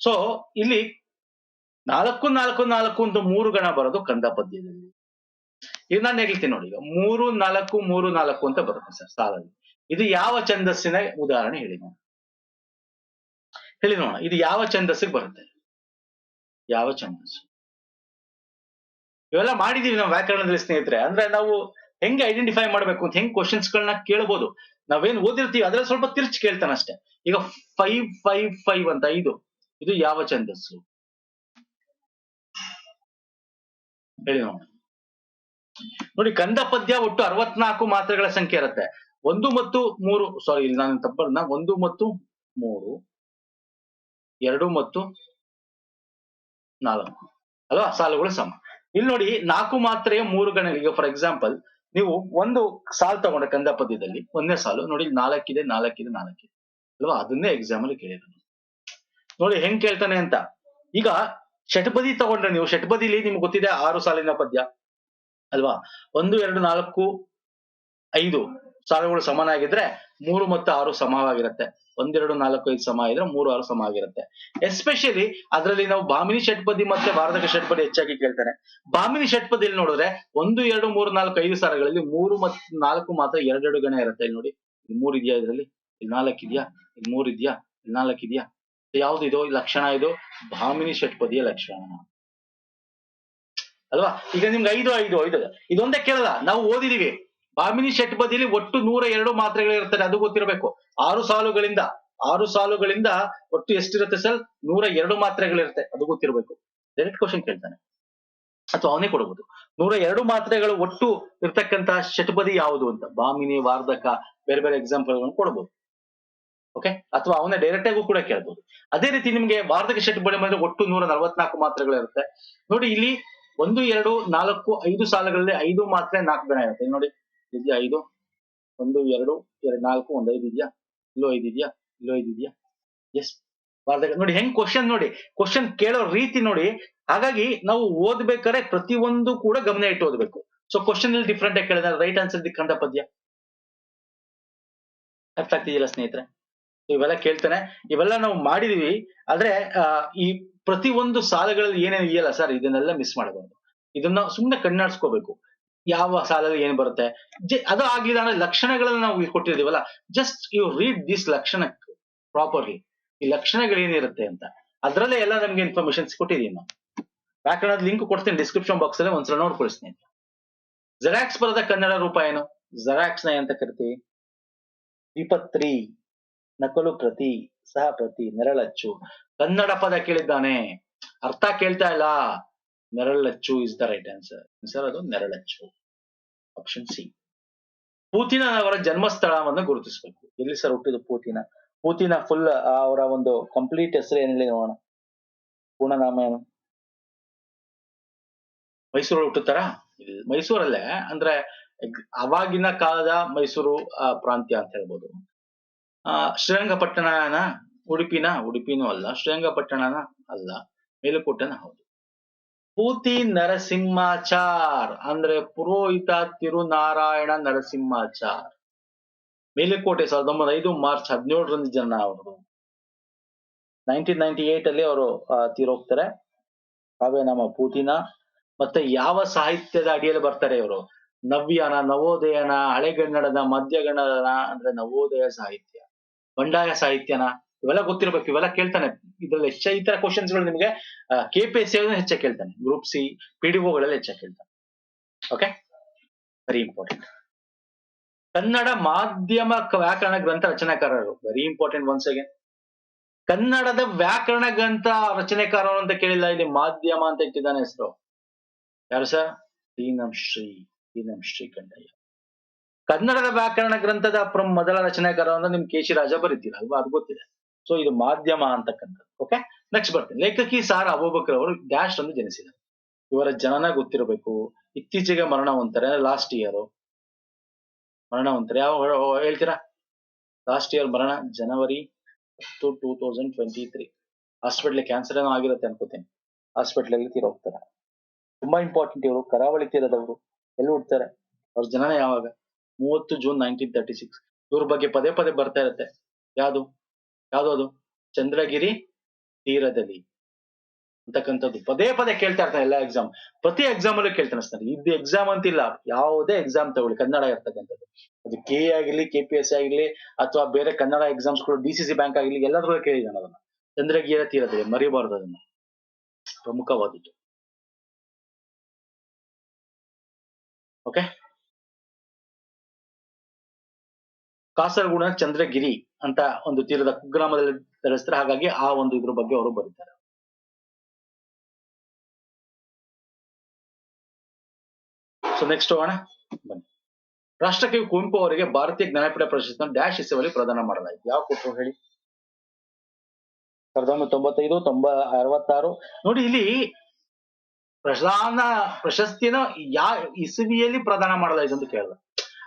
ಸೊ ಇಲ್ಲಿ ನಾಲ್ಕು ನಾಲ್ಕು ನಾಲ್ಕು ಅಂತ ಮೂರು ಗಣ ಬರೋದು ಕಂದ ಪದ್ಯದಲ್ಲಿ. ಇದು ನಾನು ಹೇಳ್ತೀನಿ ನೋಡಿ, ಈಗ ಮೂರು, ನಾಲ್ಕು ಮೂರು, ನಾಲ್ಕು ಅಂತ ಬರುತ್ತೆ ಸರ್, ಸಾಲಲ್ಲಿ. ಇದು ಯಾವ ಛಂದಸ್ಸಿನ ಉದಾಹರಣೆ ಹೇಳಿ ನಾನು ಹೇಳಿ ನೋಡೋಣ, ಇದು ಯಾವ ಛಂದಸ್ಸಿಗೆ ಬರುತ್ತೆ? ಯಾವ ಛಂದಸ್ಸು? ಇವೆಲ್ಲ ಮಾಡಿದೀವಿ ನಾವು ವ್ಯಾಕರಣದಲ್ಲಿ ಸ್ನೇಹಿತರೆ, ಅಂದ್ರೆ ನಾವು ಹೆಂಗೆ ಐಡೆಂಟಿಫೈ ಮಾಡ್ಬೇಕು ಅಂತ, ಹೆಂಗ್ ಕ್ವಶನ್ಸ್ ಗಳನ್ನ ಕೇಳ್ಬೋದು? ನಾವೇನ್ ಓದಿರ್ತೀವಿ, ಅದ್ರಲ್ಲಿ ಸ್ವಲ್ಪ ತಿರ್ಚಿ ಕೇಳ್ತಾನೆ ಅಷ್ಟೇ. ಈಗ ಫೈವ್ ಫೈವ್ ಫೈವ್ ಅಂತ ಐದು. ಇದು ಯಾವ ಛಂದಸ್ಸು? ಹೇಳಿ ನೋಡಿ, ಕಂದ ಪದ್ಯ ಒಟ್ಟು ಅರವತ್ನಾಲ್ಕು ಮಾತ್ರೆಗಳ ಸಂಖ್ಯೆ ಇರುತ್ತೆ. ಒಂದು ಮತ್ತು ಮೂರು ಸಾರಿ ಇಲ್ಲಿ ನಾನು ತಪ್ಪನ್ನ ಒಂದು ಮತ್ತು ಮೂರು, ಎರಡು ಮತ್ತು ನಾಲ್ಕು. ಅಲ್ವಾ? ಸಾಲುಗಳು ಸಮ. ಇಲ್ಲಿ ನೋಡಿ, ನಾಲ್ಕು ಮಾತ್ರೆಯ ಮೂರು ಗಣಗಳಿಗೆ ಫಾರ್ ಎಕ್ಸಾಂಪಲ್ ನೀವು ಒಂದು ಸಾಲು ತಗೊಂಡ್ರೆ ಕಂದ ಪದ್ಯದಲ್ಲಿ, ಒಂದನೇ ಸಾಲು, ನೋಡಿ, ನಾಲ್ಕಿದೆ ನಾಲ್ಕಿದೆ ನಾಲ್ಕಿದೆ. ಅಲ್ವಾ? ಅದನ್ನೇ ಎಕ್ಸಾಮ್ ಅಲ್ಲಿ ಕೇಳಿರೋದು ನೋಡಿ ಹೆಂಗ್ ಕೇಳ್ತಾನೆ ಅಂತ. ಈಗ ಷಟ್ಪದಿ ತಗೊಂಡ್ರೆ ನೀವು ಷಟ್ಪದಿಲಿ ನಿಮ್ಗೆ ಗೊತ್ತಿದೆ ಆರು ಸಾಲಿನ ಪದ್ಯ, ಅಲ್ವಾ? ಒಂದು, ಎರಡು, ನಾಲ್ಕು, ಐದು ಸಾಲುಗಳು ಸಮನಾಗಿದ್ರೆ ಮೂರು ಮತ್ತು ಆರು ಸಮವಾಗಿರುತ್ತೆ. ಒಂದೆರಡು ನಾಲ್ಕು, ಐದು ಸಮ ಇದ್ರೆ ಮೂರು, ಆರು ಸಮ ಆಗಿರುತ್ತೆ. ಎಸ್ಪೆಷಲಿ ಅದರಲ್ಲಿ ನಾವು ಬಾಮಿನಿ ಷಟ್ಪದಿ ಮತ್ತೆ ಭಾರತಕ ಷಟ್ಪದಿ ಹೆಚ್ಚಾಗಿ ಕೇಳ್ತಾರೆ ಬಾಮಿನಿ ಷಟ್ಪದಿಯಲ್ಲಿ ನೋಡಿದ್ರೆ ಒಂದು, ಎರಡು, ಮೂರು, ನಾಲ್ಕು, ಐದು ಸಾಲಗಳಲ್ಲಿ ಮೂರು ಮತ್ತು ನಾಲ್ಕು ಮಾತ್ರ ಎರಡೆರಡು ಗಣ ಇರುತ್ತೆ. ಇಲ್ಲಿ ನೋಡಿ, ಇಲ್ಲಿ ಮೂರು ಇದೆಯಾ ಇದರಲ್ಲಿ? ಇಲ್ಲಿ ನಾಲ್ಕು ಇದೆಯಾ? ಇಲ್ಲಿ ಮೂರು ಇದೆಯಾ? ಇಲ್ಲಿ ನಾಲ್ಕು ಇದೆಯಾ? ಯಾವ್ದು ಇದು ಈ ಲಕ್ಷಣ ಇದು? ಭಾಮಿನಿ ಷಟ್ಪದಿಯ ಲಕ್ಷಣ. ಅಲ್ವಾ? ಈಗ ನಿಮ್ಗೆ ಐದು ಐದು ಐದು. ಇದೊಂದೇ ಕೇಳಲ್ಲ. ನಾವು ಓದಿದೀವಿ. ಭಾಮಿನಿ ಷಟ್ಪದಿಯಲ್ಲಿ ಒಟ್ಟು ನೂರ ಎರಡು ಮಾತ್ರೆಗಳಿರ್ತಾರೆ ಅದು ಗೊತ್ತಿರಬೇಕು. ಆರು ಸಾಲುಗಳಿಂದ ಆರು ಸಾಲುಗಳಿಂದ ಒಟ್ಟು ಎಷ್ಟಿರುತ್ತೆ ಸರ್? ನೂರ ಎರಡು ಮಾತ್ರೆಗಳಿರುತ್ತೆ. ಅದು ಗೊತ್ತಿರಬೇಕು. ಡೈರೆಕ್ಟ್ ಕ್ವಶನ್ ಕೇಳ್ತಾನೆ. ಅಥವಾ ಅವನೇ ಕೊಡಬಹುದು ನೂರ ಎರಡು ಮಾತ್ರೆಗಳು ಒಟ್ಟು ಇರ್ತಕ್ಕಂತಹ ಷಟ್ಪದಿ ಯಾವುದು ಅಂತ? ಭಾಮಿನಿ, ವಾರ್ಧಕ, ಬೇರೆ ಬೇರೆ ಎಕ್ಸಾಂಪಲ್ ಕೊಡಬಹುದು ಓಕೆ ಅಥವಾ ಅವನ್ನ ಡೈರೆಕ್ಟ್ ಆಗು ಕೂಡ ಕೇಳ್ಬೋದು. ಅದೇ ರೀತಿ ನಿಮ್ಗೆ ವಾರ್ಧಕ ಬಳಿ ಬಂದ್ರೆ ಒಟ್ಟು ನೂರ ನಲವತ್ನಾಲ್ಕು ಮಾತ್ರೆಗಳಿರುತ್ತೆ ನೋಡಿ ಇಲ್ಲಿ ಒಂದು, ಎರಡು, ನಾಲ್ಕು, ಐದು ಸಾಲುಗಳಲ್ಲಿ ಐದು ಮಾತ್ರೆ ನಾಲ್ಕು ಗಣ ಇರುತ್ತೆ. ನೋಡಿ, ಇದೆಯಾ ಐದು? ಒಂದು, ಎರಡು ಎರಡು, ನಾಲ್ಕು, ಒಂದು ಐದು ಇದೆಯಾ? ಇಲ್ಲೋ ಐದು ಇದೆಯಾ? ಇಲ್ಲೋ ಐದು ಇದೆಯಾ? ಎಸ್ ವಾರ್ಧಕ, ನೋಡಿ ಹೆಂಗ್ ಕ್ವಶನ್ ನೋಡಿ ಕ್ವಶನ್ ಕೇಳೋ ರೀತಿ ನೋಡಿ, ಹಾಗಾಗಿ ನಾವು ಓದ್ಬೇಕಾದ್ರೆ ಪ್ರತಿಯೊಂದು ಕೂಡ ಗಮನ ಇಟ್ಟು ಓದ್ಬೇಕು. ಸೊ ಕ್ವಶನ್ ಅಲ್ಲಿ ಡಿಫ್ರೆಂಟ್ ಆಗಿ ಕೇಳಿದ್ರೆ ರೈಟ್ ಆನ್ಸರ್ ದಿಕ್ಕಂತ ಪದ್ಯ ಅರ್ಥ ಆಗ್ತಿದೆಯಲ್ಲ ಸ್ನೇಹಿತರೆ? ಇವೆಲ್ಲ ಕೇಳ್ತಾನೆ. ಇವೆಲ್ಲ ನಾವು ಮಾಡಿದೀವಿ. ಆದ್ರೆ ಈ ಪ್ರತಿ ಒಂದು ಸಾಲಗಳಲ್ಲಿ ಏನೇನು ಇದೆಯಲ್ಲ ಸರ್? ಇದನ್ನೆಲ್ಲ ಮಿಸ್ ಮಾಡಬಾರ್ದು. ಇದನ್ನ ಸುಮ್ಮನೆ ಕಣ್ಣಾಡ್ಸ್ಕೋಬೇಕು. ಯಾವ ಸಾಲಲ್ಲಿ ಏನ್ ಬರುತ್ತೆ? ಅದು ಆಗಿದ ಅಂದ್ರೆ ಲಕ್ಷಣಗಳನ್ನ ನಾವು ಇಲ್ಲಿ ಕೊಟ್ಟಿರ್ತೀವಲ್ಲ ಜಸ್ಟ್ ಯು ರೀಡ್ ದಿಸ್ ಲಕ್ಷಣ ಪ್ರಾಪರ್ಲಿ ಈ ಲಕ್ಷಣಗಳು ಏನಿರುತ್ತೆ ಅಂತ. ಅದ್ರಲ್ಲೇ ಎಲ್ಲ ನಮ್ಗೆ ಇನ್ಫಾರ್ಮೇಶನ್ ಕೊಟ್ಟಿದೀವಿ ನಾವು ವ್ಯಾಕರಣದ ಲಿಂಕ್ ಕೊಡ್ತೀನಿ ಡಿಸ್ಕ್ರಿಪ್ಷನ್ ಬಾಕ್ಸ್ ಅಲ್ಲಿ, ಒಂದ್ಸಲ ನೋಡ್ಕೊಳಿಸ್ತೀನಿ. ಜೆರಾಕ್ಸ್ ಬರದ ಕನ್ನಡ ರೂಪ ಏನು? ಜೆರಾಕ್ಸ್ನ ಅಂತ ಕರಿತೀವಿ. ವಿಪತ್ರಿ ನಕಲು ಪ್ರತಿ, ಸಹ ಪ್ರತಿ ನೆರಳಚ್ಚು. ಕನ್ನಡ ಪದ ಕೇಳಿದ್ದಾನೆ. ಅರ್ಥ ಕೇಳ್ತಾ ಇಲ್ಲ. ನೆರಳಚ್ಚು is the right answer sir, ಅದು ನೆರಳಚ್ಚು. ಆಪ್ಷನ್ ಸಿ ಪೂತಿನ ಅವರ ಜನ್ಮಸ್ಥಳವನ್ನು ಗುರುತಿಸಬೇಕು. ಎಲ್ಲಿ ಸರ್ ಹುಟ್ಟಿದ್ದು ಪೂತಿನ? ಪೂತಿನ ಫುಲ್ ಅವರ ಒಂದು ಕಂಪ್ಲೀಟ್ ಹೆಸರು ಏನಿಲ್ಲ ನೋಡೋಣ. ಪೂರ್ಣನಾಮ ಏನು? ಮೈಸೂರಲ್ಲಿ ಹುಟ್ಟುತ್ತಾರಾ? ಮೈಸೂರಲ್ಲೇ. ಅಂದ್ರೆ, ಅವಾಗಿನ ಕಾಲದ ಮೈಸೂರು ಪ್ರಾಂತ್ಯ ಅಂತ ಹೇಳ್ಬೋದು. ಆ ಶ್ರೀರಂಗಪಟ್ಟಣನ ಉಡುಪಿನ, ಉಡುಪಿನೂ ಅಲ್ಲ ಶ್ರೀರಂಗಪಟ್ಟಣನ ಅಲ್ಲ, ಮೇಲುಕೋಟೆನ ಹೌದು. ಪೂತಿ ನರಸಿಂಹಾಚಾರ್ ಅಂದ್ರೆ ಪುರೋಹಿತ ತಿರುನಾರಾಯಣ ನರಸಿಂಹಾಚಾರ್. ಮೇಲುಕೋಟೆ ಸಾವಿರದ ಒಂಬೈನೂರ ಐದು ಮಾರ್ಚ್ ಹದಿನೇಳರಂದು ಜನ ಅವರು ನೈನ್ಟೀನ್ ನೈನ್ಟಿ ಏಟ್ ಅಲ್ಲಿ ಅವರು ತೀರೋಗ್ತಾರೆ. ಅವೇ ನಮ್ಮ ಪೂತಿನ. ಮತ್ತೆ ಯಾವ ಸಾಹಿತ್ಯದ ಅಡಿಯಲ್ಲಿ ಬರ್ತಾರೆ ಇವರು? ನವ್ಯನ, ನವೋದಯನ, ಹಳೆಗನ್ನಡದ ಮಧ್ಯಗನ್ನಡನ ಅಂದ್ರೆ ನವೋದಯ ಸಾಹಿತ್ಯ. ಬಂಡಾಯ ಸಾಹಿತ್ಯನ ಇವೆಲ್ಲ ಗೊತ್ತಿರ್ಬೇಕು, ಇವೆಲ್ಲ ಕೇಳ್ತಾನೆ. ಇದ್ರಲ್ಲಿ ಹೆಚ್ಚ, ಈ ತರ ಕ್ವಶನ್ಸ್ಗಳು ನಿಮಗೆ ಕೆ ಪಿ ಎಸ್ ಸಿ ಹೆಚ್ಚಾಗಿ ಕೇಳ್ತಾನೆ. ಗ್ರೂಪ್ ಸಿ ಪಿ ಡಿ ಓಗಳಲ್ಲಿ ಹೆಚ್ಚಾಗಿ ಕೇಳ್ತಾನೆ. ಓಕೆ ವೆರಿ ಇಂಪಾರ್ಟೆಂಟ್ ಕನ್ನಡ ಮಾಧ್ಯಮ ವ್ಯಾಕರಣ ಗ್ರಂಥ ರಚನಾಕಾರರು. ವೆರಿ ಇಂಪಾರ್ಟೆಂಟ್ ಒನ್ಸ್ ಅಗೇನ್ ಕನ್ನಡದ ವ್ಯಾಕರಣ ಗ್ರಂಥ ರಚನೆಕಾರರು ಅಂತ ಕೇಳಿಲ್ಲ, ಇಲ್ಲಿ ಮಾಧ್ಯಮ ಅಂತ ಇಟ್ಟಿದ್ದಾನೆ ಹೆಸರು. ಯಾರು ಸರ್? ಶ್ರೀ ಶ್ರೀ ಕಂಠಯ್ಯ ಕನ್ನಡದ ವ್ಯಾಕರಣ ಗ್ರಂಥದ ಮೊದಲ ರಚನೆಕಾರ ಅಂದ್ರೆ ನಿಮ್ ಕೇಶಿ ರಾಜ ಬರೀತೀರ, ಅಲ್ವಾ? ಅದು ಗೊತ್ತಿದೆ. ಸೊ ಇದು ಮಾಧ್ಯಮ ಅಂತಕ್ಕಂಥದ್ದು. ಓಕೆ ನೆಕ್ಸ್ಟ್ ಬರ್ತೀನಿ. ಲೇಖಕಿ ಸಾರ್ ಅಬೂಬಕರ್ ಅವರು ಡ್ಯಾಶ್ ಅಂತ ಜನಿಸಿದರು. ಇವರ ಜನನ ಗೊತ್ತಿರಬೇಕು. ಇತ್ತೀಚೆಗೆ ಮರಣ ಹೊಂತಾರೆ ಲಾಸ್ಟ್ ಇಯರ್ ಮರಣ ಹೊಂತಾರೆ ಯಾವ ಹೇಳ್ತೀರಾ? ಲಾಸ್ಟ್ ಇಯರ್ ಮರಣ ಜನವರಿ ಹತ್ತು two thousand twenty three hospital cancer ಏನೋ ಆಗಿರುತ್ತೆ ಅನ್ಕೋತೀನಿ. ಹಾಸ್ಪಿಟ್ಲ್ ಅಲ್ಲಿ ತೀರೋಗ್ತಾರೆ ತುಂಬಾ ಇಂಪಾರ್ಟೆಂಟ್ ಇವರು. ಕರಾವಳಿ ತೀರದವರು. ಎಲ್ಲಿ ಹುಡ್ತಾರೆ? ಅವ್ರ ಜನನ ಯಾವಾಗ? ಮೂವತ್ತು ಜೂನ್ ನೈನ್ಟೀನ್ ತರ್ಟಿ ಸಿಕ್ಸ್ ಇವ್ರ ಬಗ್ಗೆ ಪದೇ ಪದೇ ಬರ್ತಾ ಇರುತ್ತೆ. ಯಾವುದು? ಯಾವುದು ಅದು? ಚಂದ್ರಗಿರಿ ತೀರದಲ್ಲಿ. ಅಂತಕ್ಕಂಥದ್ದು. ಪದೇ ಪದೇ ಕೇಳ್ತಾ ಇರ್ತಾನೆ ಎಲ್ಲ ಎಕ್ಸಾಮ್ ಪ್ರತಿ ಎಕ್ಸಾಮ್ ಅಲ್ಲೂ ಕೇಳ್ತಾನೆ ಸರ್. ಇದು ಎಕ್ಸಾಮ್ ಅಂತಿಲ್ಲ. ಯಾವುದೇ ಎಕ್ಸಾಮ್ ತಗೊಳ್ಳಿ. ಕನ್ನಡ ಇರ್ತಕ್ಕಂಥದ್ದು. ಅದು ಕೆ ಆಗಿರ್ಲಿ ಕೆ ಪಿ ಎಸ್ ಆಗಿರ್ಲಿ, ಅಥವಾ ಬೇರೆ ಕನ್ನಡ ಎಕ್ಸಾಮ್ಸ್ ಕೂಡ ಡಿ ಸಿ ಸಿ ಬ್ಯಾಂಕ್ ಆಗಿರ್ಲಿ, ಎಲ್ಲದ್ರಲ್ಲೂ ಕೇಳಿದಾನೆ ಅದನ್ನ. ಚಂದ್ರಗಿರಿ ತೀರದಲ್ಲಿ ಮರಿಬಾರ್ದು ಅದನ್ನ. ಪ್ರಮುಖವಾದದ್ದು. ಓಕೆ ಕಾಸರಗೋಡಿನ ಚಂದ್ರಗಿರಿ ಅಂತ ಒಂದು ತೀರದ ಕುಗ್ರಾಮದಲ್ಲಿ ತರಿಸ್ತಾರೆ ಹಾಗಾಗಿ ಆ ಒಂದು ಇದ್ರ ಬಗ್ಗೆ ಅವರು ಬರೀತಾರೆ. ಸೊ ನೆಕ್ಸ್ಟ್ ಹೋಗೋಣ. ಬನ್ನಿ. ರಾಷ್ಟ್ರಕವಿ ಕುವೆಂಪು ಅವರಿಗೆ ಭಾರತೀಯ ಜ್ಞಾನಪೀಠ ಪ್ರಶಸ್ತಿಯನ್ನು ಡ್ಯಾಶ್ ಇಸವಲ್ಲಿ ಪ್ರದಾನ ಮಾಡಲಾಯಿತು. ಯಾವ ಕೊಟ್ಟರು ಹೇಳಿ? ಸಾವಿರದ ಒಂಬೈನೂರ ತೊಂಬತ್ತೈದು, ತೊಂಬ, ಅರವತ್ತಾರು. ನೋಡಿ, ಇಲ್ಲಿ ಪ್ರಧಾನ ಪ್ರಶಸ್ತಿನ ಯಾವ ಇಸವಿಯಲ್ಲಿ ಪ್ರದಾನ ಮಾಡಲಾಯಿತು ಅಂತ ಕೇಳಿದ.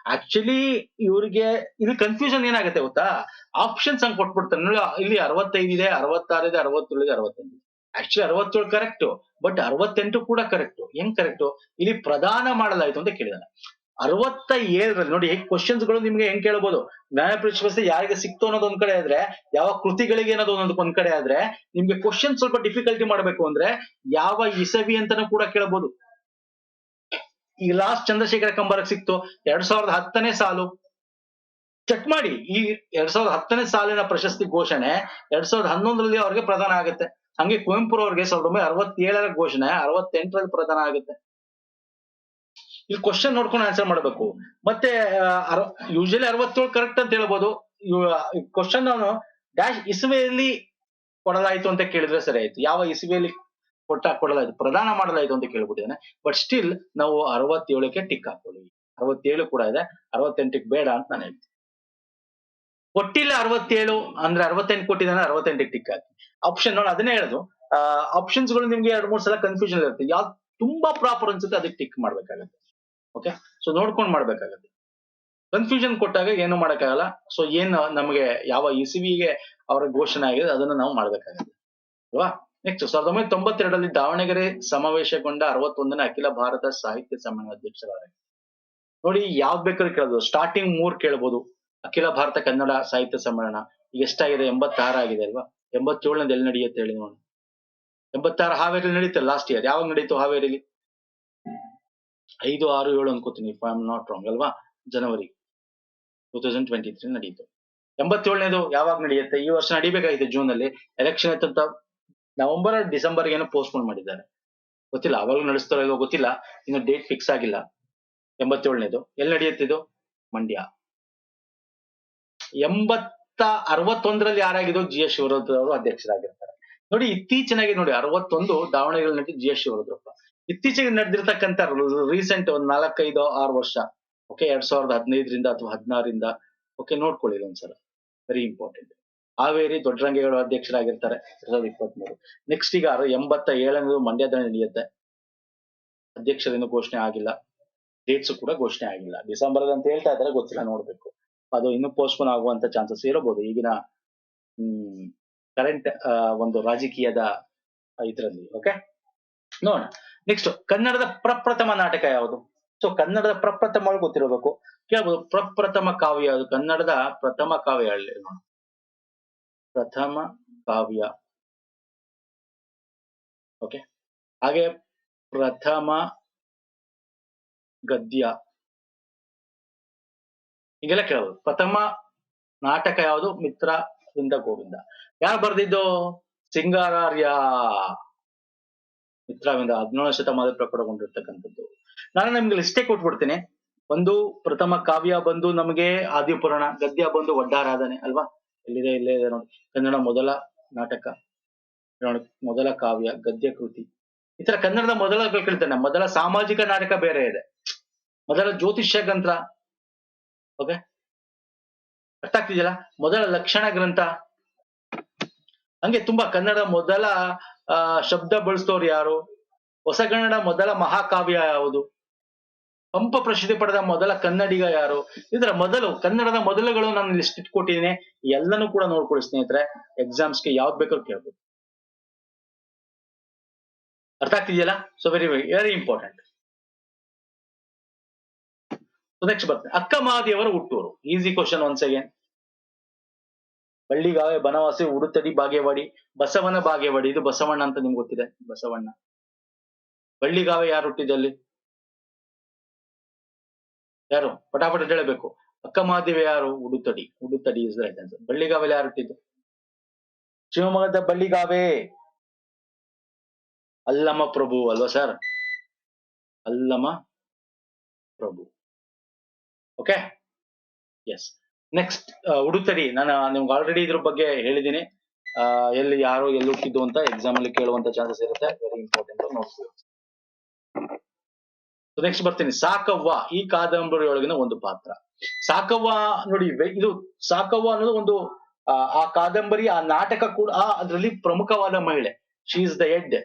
ಆಕ್ಚುಲಿ ಇವ್ರಿಗೆ ಇದು ಕನ್ಫ್ಯೂಷನ್ ಏನಾಗುತ್ತೆ ಗೊತ್ತಾ? ಆಪ್ಷನ್ಸ್ ಹಂಗೆ ಕೊಟ್ಬಿಡ್ತಾರೆ. ಇಲ್ಲಿ ಅರವತ್ತೈದು ಇದೆ, ಅರವತ್ತಾರು ಇದೆ, ಅರವತ್ತೇಳು ಇದೆ, ಅರವತ್ತೆಂಟು ಆಕ್ಚುಲಿ ಅರವತ್ತೇಳು ಕರೆಕ್ಟ್ ಬಟ್ ಅರವತ್ತೆಂಟು ಕೂಡ ಕರೆಕ್ಟ್ ಹೆಂಗ್ ಕರೆಕ್ಟ್ ಇಲ್ಲಿ ಪ್ರದಾನ ಮಾಡಲಾಯಿತು ಅಂತ ಕೇಳಿದಾನೆ. ಅರವತ್ತ ಏಳರಲ್ಲಿ ನೋಡಿ ಕ್ವಶನ್ಸ್ಗಳು ನಿಮ್ಗೆ ಹೆಂಗ್ ಕೇಳಬಹುದು ಜ್ಞಾನ ಪ್ರಶಸ್ತಿ ಯಾರಿಗೆ ಸಿಕ್ತು ಅನ್ನೋದು ಒಂದ್ ಕಡೆ ಆದ್ರೆ, ಯಾವ ಕೃತಿಗಳಿಗೆ ಅನ್ನೋದು ಒಂದೊಂದು ಒಂದ್ ಕಡೆ ಆದ್ರೆ, ನಿಮ್ಗೆ ಕ್ವಶನ್ ಸ್ವಲ್ಪ ಡಿಫಿಕಲ್ಟಿ ಮಾಡ್ಬೇಕು ಅಂದ್ರೆ, ಯಾವ ಇಸವಿ ಅಂತಾನೂ ಕೂಡ ಕೇಳಬಹುದು ಈ ಲಾಸ್ಟ್ ಚಂದ್ರಶೇಖರ ಕಂಬಾರಕ್ ಸಿಕ್ತು. ಎರಡ್ ಸಾವಿರದ ಹತ್ತನೇ ಸಾಲು ಚೆಕ್ ಮಾಡಿ. ಈ ಎರಡ್ ಸಾವಿರದ ಹತ್ತನೇ ಸಾಲಿನ ಪ್ರಶಸ್ತಿ ಘೋಷಣೆ ಎರಡ್ ಸಾವಿರದ ಹನ್ನೊಂದರಲ್ಲಿ ಅವ್ರಿಗೆ ಪ್ರದಾನ ಆಗುತ್ತೆ. ಹಂಗೆ ಕುವೆಂಪು ಅವ್ರಿಗೆ ಸಾವಿರದ ಒಂಬೈನೂರ ಅರವತ್ತೇಳರ ಘೋಷಣೆ ಅರವತ್ತೆಂಟರಲ್ಲಿ ಪ್ರದಾನ ಆಗುತ್ತೆ. ಇಲ್ಲಿ ಕ್ವಶನ್ ನೋಡ್ಕೊಂಡು ಆನ್ಸರ್ ಮಾಡಬೇಕು. ಮತ್ತೆ ಯೂಶಲಿ ಅರವತ್ತೇಳು ಕರೆಕ್ಟ್ ಅಂತ ಹೇಳ್ಬೋದು. ಕ್ವಶನ್ ಅವನು ಡ್ಯಾಶ್ ಇಸುವೆಯಲ್ಲಿ ಕೊಡಲಾಯಿತು ಅಂತ ಕೇಳಿದ್ರೆ ಸರಿ ಆಯ್ತು. ಯಾವ ಇಸುವೆಯಲ್ಲಿ ಕೊಟ್ಟ ಕೊಡಲಾಯಿತು ಪ್ರದಾನ ಮಾಡಲಾಯಿತು ಅಂತ ಕೇಳ್ಬಿಟ್ಟಿದ್ದಾನೆ. ಬಟ್ ಸ್ಟಿಲ್ ನಾವು ಅರವತ್ತೇಳಕ್ಕೆ ಟಿಕ್ ಹಾಕೊಳ್ಳಿ ಅರವತ್ತೇಳು ಕೂಡ ಇದೆ, ಅರವತ್ತೆಂಟಕ್ಕೆ ಬೇಡ ಅಂತ ನಾನು ಹೇಳ್ತೀನಿ. ಕೊಟ್ಟಿಲ್ಲ ಅರವತ್ತೇಳು, ಅಂದ್ರೆ ಅರವತ್ತೆಂಟು ಕೊಟ್ಟಿದ್ದಾನೆ, ಅರವತ್ತೆಂಟಕ್ಕೆ ಟಿಕ್ ಹಾಕಿ ಆಪ್ಷನ್ ನೋಡಿ, ಅದನ್ನೇ ಹೇಳೋದು. ಆಪ್ಷನ್ಸ್ಗಳು ನಿಮ್ಗೆ ಎರಡ್, ಮೂರ್ ಸಲ ಕನ್ಫ್ಯೂಷನ್ ಇರುತ್ತೆ. ಯಾವ್ದು ತುಂಬಾ ಪ್ರಾಪರ್ ಅನ್ಸುತ್ತೆ, ಅದಕ್ಕೆ ಟಿಕ್ ಮಾಡ್ಬೇಕಾಗತ್ತೆ. ಓಕೆ ಸೊ ನೋಡ್ಕೊಂಡು ಮಾಡ್ಬೇಕಾಗತ್ತೆ. ಕನ್ಫ್ಯೂಷನ್ ಕೊಟ್ಟಾಗ ಏನು ಮಾಡಕ್ಕಾಗಲ್ಲ. ಸೊ ಏನು ನಮಗೆ ಯಾವ ಇಸಿವಿಗೆ ಅವರ ಘೋಷಣೆ ಆಗಿದೆ, ಅದನ್ನ ನಾವು ಮಾಡ್ಬೇಕಾಗತ್ತೆ. ಅಲ್ವಾ? ನೆಕ್ಸ್ಟ್ ಸಾವಿರದ ಒಂಬೈನೂರ ತೊಂಬತ್ತೆರಡರಲ್ಲಿ ದಾವಣಗೆರೆ ಸಮಾವೇಶಗೊಂಡ ಅರವತ್ತೊಂದನೇ ಅಖಿಲ ಭಾರತ ಸಾಹಿತ್ಯ ಸಮ್ಮೇಳನ ಅಧ್ಯಕ್ಷರಾಗಿ ನೋಡಿ, ಯಾವ್ದು ಬೇಕಾದ್ರೂ ಕೇಳ್ಬೋದು. ಸ್ಟಾರ್ಟಿಂಗ್ ಮೂರ್ ಕೇಳ್ಬೋದು. ಅಖಿಲ ಭಾರತ ಕನ್ನಡ ಸಾಹಿತ್ಯ ಸಮ್ಮೇಳನ. ಈಗ ಎಷ್ಟಾಗಿದೆ? ಎಂಬತ್ತಾರು ಆಗಿದೆ ಅಲ್ವಾ? ಎಂಬತ್ತೇಳನೇದು ಎಲ್ಲಿ ನಡೆಯುತ್ತೆ ಹೇಳಿ ನೋಡಿ ಎಂಬತ್ತಾರು ಹಾವೇರಿ ನಡೀತೆ ಲಾಸ್ಟ್ ಇಯರ್ ಯಾವಾಗ ನಡೀತು ಹಾವೇರಿಲಿ? ಐದು, ಆರು, ಏಳು ಅನ್ಕೋತೀನಿ if I am not wrong ಅಲ್ವಾ? January two thousand twenty three ನಡೀತು. ಎಂಬತ್ತೇಳನೇದು ಯಾವಾಗ ನಡೆಯುತ್ತೆ? ಈ ವರ್ಷ ನಡಿಬೇಕಾಗಿದೆ ಜೂನ್ ಅಲ್ಲಿ ಎಲೆಕ್ಷನ್ ಇತ್ತಂತ ನವೆಂಬರ್, ಡಿಸೆಂಬರ್ ಏನೋ ಪೋಸ್ಟ್ಪೋನ್ ಮಾಡಿದ್ದಾರೆ. ಗೊತ್ತಿಲ್ಲ, ಅವಾಗ ನಡೆಸ್ತಾರೋ ಇಲ್ವೋ ಗೊತ್ತಿಲ್ಲ. ಇನ್ನು ಡೇಟ್ ಫಿಕ್ಸ್ ಆಗಿಲ್ಲ. ಎಂಬತ್ತೇಳನೇದು. ಎಲ್ಲಿ ನಡೆಯುತ್ತಿದ್ದು ಮಂಡ್ಯ. ಎಂಬತ್ತ ಅರವತ್ತೊಂದರಲ್ಲಿ ಯಾರಾಗಿದ್ದು ಜಿ ಎಸ್ ಶಿವರುದ್ರ ಅವರು ಅಧ್ಯಕ್ಷರಾಗಿರ್ತಾರೆ. ನೋಡಿ, ಇತ್ತೀಚೆನಾಗಿ ನೋಡಿ, ಅರವತ್ತೊಂದು ದಾವಣಗೆರೆ ನಟಿ ಜಿ ಎಸ್ ಶಿವರುದ್ರಪ್ಪ. ಇತ್ತೀಚೆಗೆ ನಡೆದಿರ್ತಕ್ಕಂಥ ರೀಸೆಂಟ್ ಒಂದ್ ನಾಲ್ಕೈದು, ಆರು ವರ್ಷ ಓಕೆ ಎರಡ್ ಸಾವಿರದ ಹದಿನೈದರಿಂದ ಅಥವಾ ಹದಿನಾರರಿಂದ ಓಕೆ ನೋಡ್ಕೊಳ್ಳಿ ಒಂದ್ಸಲ ವೆರಿ ಇಂಪಾರ್ಟೆಂಟ್ ಹಾವೇರಿ ದೊಡ್ಡರಂಗೇಗೌಡ ಅಧ್ಯಕ್ಷರಾಗಿರ್ತಾರೆ ಎರಡ್ ಸಾವಿರದ ಇಪ್ಪತ್ತ್ ಮೂರು ನೆಕ್ಸ್ಟ್ ಈಗ ಎಂಬತ್ತ ಏಳನೇದು ಮಂಡ್ಯದಲ್ಲಿ ನಡೆಯುತ್ತೆ. ಅಧ್ಯಕ್ಷರೇನು ಘೋಷಣೆ ಆಗಿಲ್ಲ. ಡೇಟ್ಸ್ ಕೂಡ ಘೋಷಣೆ ಆಗಿಲ್ಲ. ಡಿಸೆಂಬರ್ ಅಂತ ಹೇಳ್ತಾ ಇದ್ದಾರೆ, ಗೊತ್ತಿಲ್ಲ, ನೋಡ್ಬೇಕು. ಅದು ಇನ್ನೂ ಪೋಸ್ಟ್ಪೋನ್ ಆಗುವಂತ ಚಾನ್ಸಸ್ ಇರಬಹುದು. ಈಗಿನ, ಹ್ಮ್ ಕರೆಂಟ್ ಒಂದು ರಾಜಕೀಯದ ಇದರಲ್ಲಿ ಓಕೆ ನೋಡ ನೆಕ್ಸ್ಟ್ ಕನ್ನಡದ ಪ್ರಪ್ರಥಮ ನಾಟಕ ಯಾವುದು? ಸೊ ಕನ್ನಡದ ಪ್ರಪ್ರಥಮ ಗೊತ್ತಿರಬೇಕು. ಕೇಳ್ಬೋದು, ಪ್ರಪ್ರಥಮ ಕಾವ್ಯ ಯಾವುದು? ಕನ್ನಡದ ಪ್ರಥಮ ಕಾವ್ಯ ಹೇಳಿ ನೋಡ ಪ್ರಥಮ ಕಾವ್ಯ ಓಕೆ ಹಾಗೆ ಪ್ರಥಮ ಗದ್ಯ. ಹೀಗೆಲ್ಲ ಕೇಳಬಹುದು ಪ್ರಥಮ ನಾಟಕ ಯಾವುದು? ಮಿತ್ರವಿಂದ ಗೋವಿಂದ. ಯಾರು ಬರ್ದಿದ್ದು? ಸಿಂಗಾರಾರ್ಯ. ಮಿತ್ರವಿಂದ ಹದಿನೇಳನೇ ಶತಮಾನ ಪ್ರಕಟಗೊಂಡಿರ್ತಕ್ಕಂಥದ್ದು. ನಾನು ನಿಮ್ಗೆ ಲಿಸ್ಟೇ ಕೊಟ್ಬಿಡ್ತೀನಿ. ಒಂದು ಪ್ರಥಮ ಕಾವ್ಯ ಬಂದು ನಮಗೆ ಆದಿಪುರಾಣ, ಗದ್ಯ ಬಂದು ಒಡ್ಡಾರಾಧನೆ ಅಲ್ವಾ? ಎಲ್ಲಿದೆ, ಇಲ್ಲೇ ಇದೆ ನೋಡಿ. ಕನ್ನಡ ಮೊದಲ ನಾಟಕ. ನೋಡಿ, ಮೊದಲ ಕಾವ್ಯ, ಗದ್ಯ ಕೃತಿ. ಈ ತರ ಕನ್ನಡದ ಮೊದಲ ಕೇಳ್ತಾನೆ ಮೊದಲ ಸಾಮಾಜಿಕ ನಾಟಕ ಬೇರೆ ಇದೆ. ಮೊದಲ ಜ್ಯೋತಿಷ್ಯ ಗ್ರಂಥ. ಓಕೆ ಅರ್ಥ ಆಗ್ತಿದೆಯಲ್ಲ? ಮೊದಲ ಲಕ್ಷಣ ಗ್ರಂಥ. ಹಂಗೆ ತುಂಬಾ ಕನ್ನಡ ಮೊದಲ ಶಬ್ದ ಬಳಸ್ತವ್ರು ಯಾರು? ಹೊಸಗನ್ನಡ ಮೊದಲ ಮಹಾಕಾವ್ಯ ಯಾವುದು? ಪಂಪ ಪ್ರಸಿದ್ಧಿ ಪಡೆದ ಮೊದಲ ಕನ್ನಡಿಗ ಯಾರು? ಇದರ ಮೊದಲು, ಕನ್ನಡದ ಮೊದಲುಗಳು ನಾನು ಲಿಸ್ಟ್ ಇಟ್ಕೊಟ್ಟಿದ್ದೀನಿ. ಎಲ್ಲನೂ ಕೂಡ ನೋಡ್ಕೊಳ್ಳಿ ಸ್ನೇಹಿತರೆ ಎಕ್ಸಾಮ್ಸ್ಗೆ ಯಾವ್ದು ಬೇಕಾದ್ರೂ ಕೇಳ್ಬೋದು. ಅರ್ಥ ಆಗ್ತಿದೆಯಲ್ಲ? So very very very important next ಬರ್ತದೆ ಅಕ್ಕ ಮಹಾದೇವರ ಹುಟ್ಟೂರು. Easy question once again Balligave, Banavasi, Udutadi, Bagewadi, ಬಸವನ ಬಾಗೇವಾಡಿ. ಇದು ಬಸವಣ್ಣ ಅಂತ ನಿಮ್ಗೆ ಗೊತ್ತಿದೆ. ಬಸವಣ್ಣ. ಬಳ್ಳಿಗಾವೆ ಯಾರು ಹುಟ್ಟಿದೆ ಅಲ್ಲಿ? ಯಾರು? ಪಟಾಪಟ ಹೇಳಬೇಕು. ಅಕ್ಕ ಮಹಾದೇವ ಯಾರು? Udutadi. Udutadi is right answer ಬಳ್ಳಿಗಾವೆಲಿ ಯಾರು ಹುಟ್ಟಿದ್ದು? ಶಿವಮೊಗ್ಗದ ಬಳ್ಳಿಗಾವೆ. ಅಲ್ಲಮ ಪ್ರಭು ಅಲ್ವಾ sir Allama Prabhu. Okay yes next Udutadi. ನಾನು ನಿಮ್ಗೆ ಆಲ್ರೆಡಿ ಇದ್ರ ಬಗ್ಗೆ ಹೇಳಿದ್ದೀನಿ ಎಲ್ಲಿ, ಯಾರು, ಎಲ್ಲಿ ಹುಟ್ಟಿದ್ದು ಅಂತ ಎಕ್ಸಾಮ್ ಅಲ್ಲಿ ಕೇಳುವಂತ ಚಾನ್ಸಸ್ ಇರುತ್ತೆ. ವೆರಿ ಇಂಪಾರ್ಟೆಂಟ್ ನೋಡ್ತೀವಿ ನೆಕ್ಸ್ಟ್ ಬರ್ತೀನಿ. ಸಾಕವ್ವ ಈ ಕಾದಂಬರಿಯೊಳಗಿನ ಒಂದು ಪಾತ್ರ. ಸಾಕವ್ವ ನೋಡಿ ಇದು ಸಾಕವ್ವ ಅನ್ನೋದು ಒಂದು ಆ, ಕಾದಂಬರಿ ಆ ನಾಟಕ ಕೂಡ ಅದರಲ್ಲಿ ಪ್ರಮುಖವಾದ ಮಹಿಳೆ. She is the head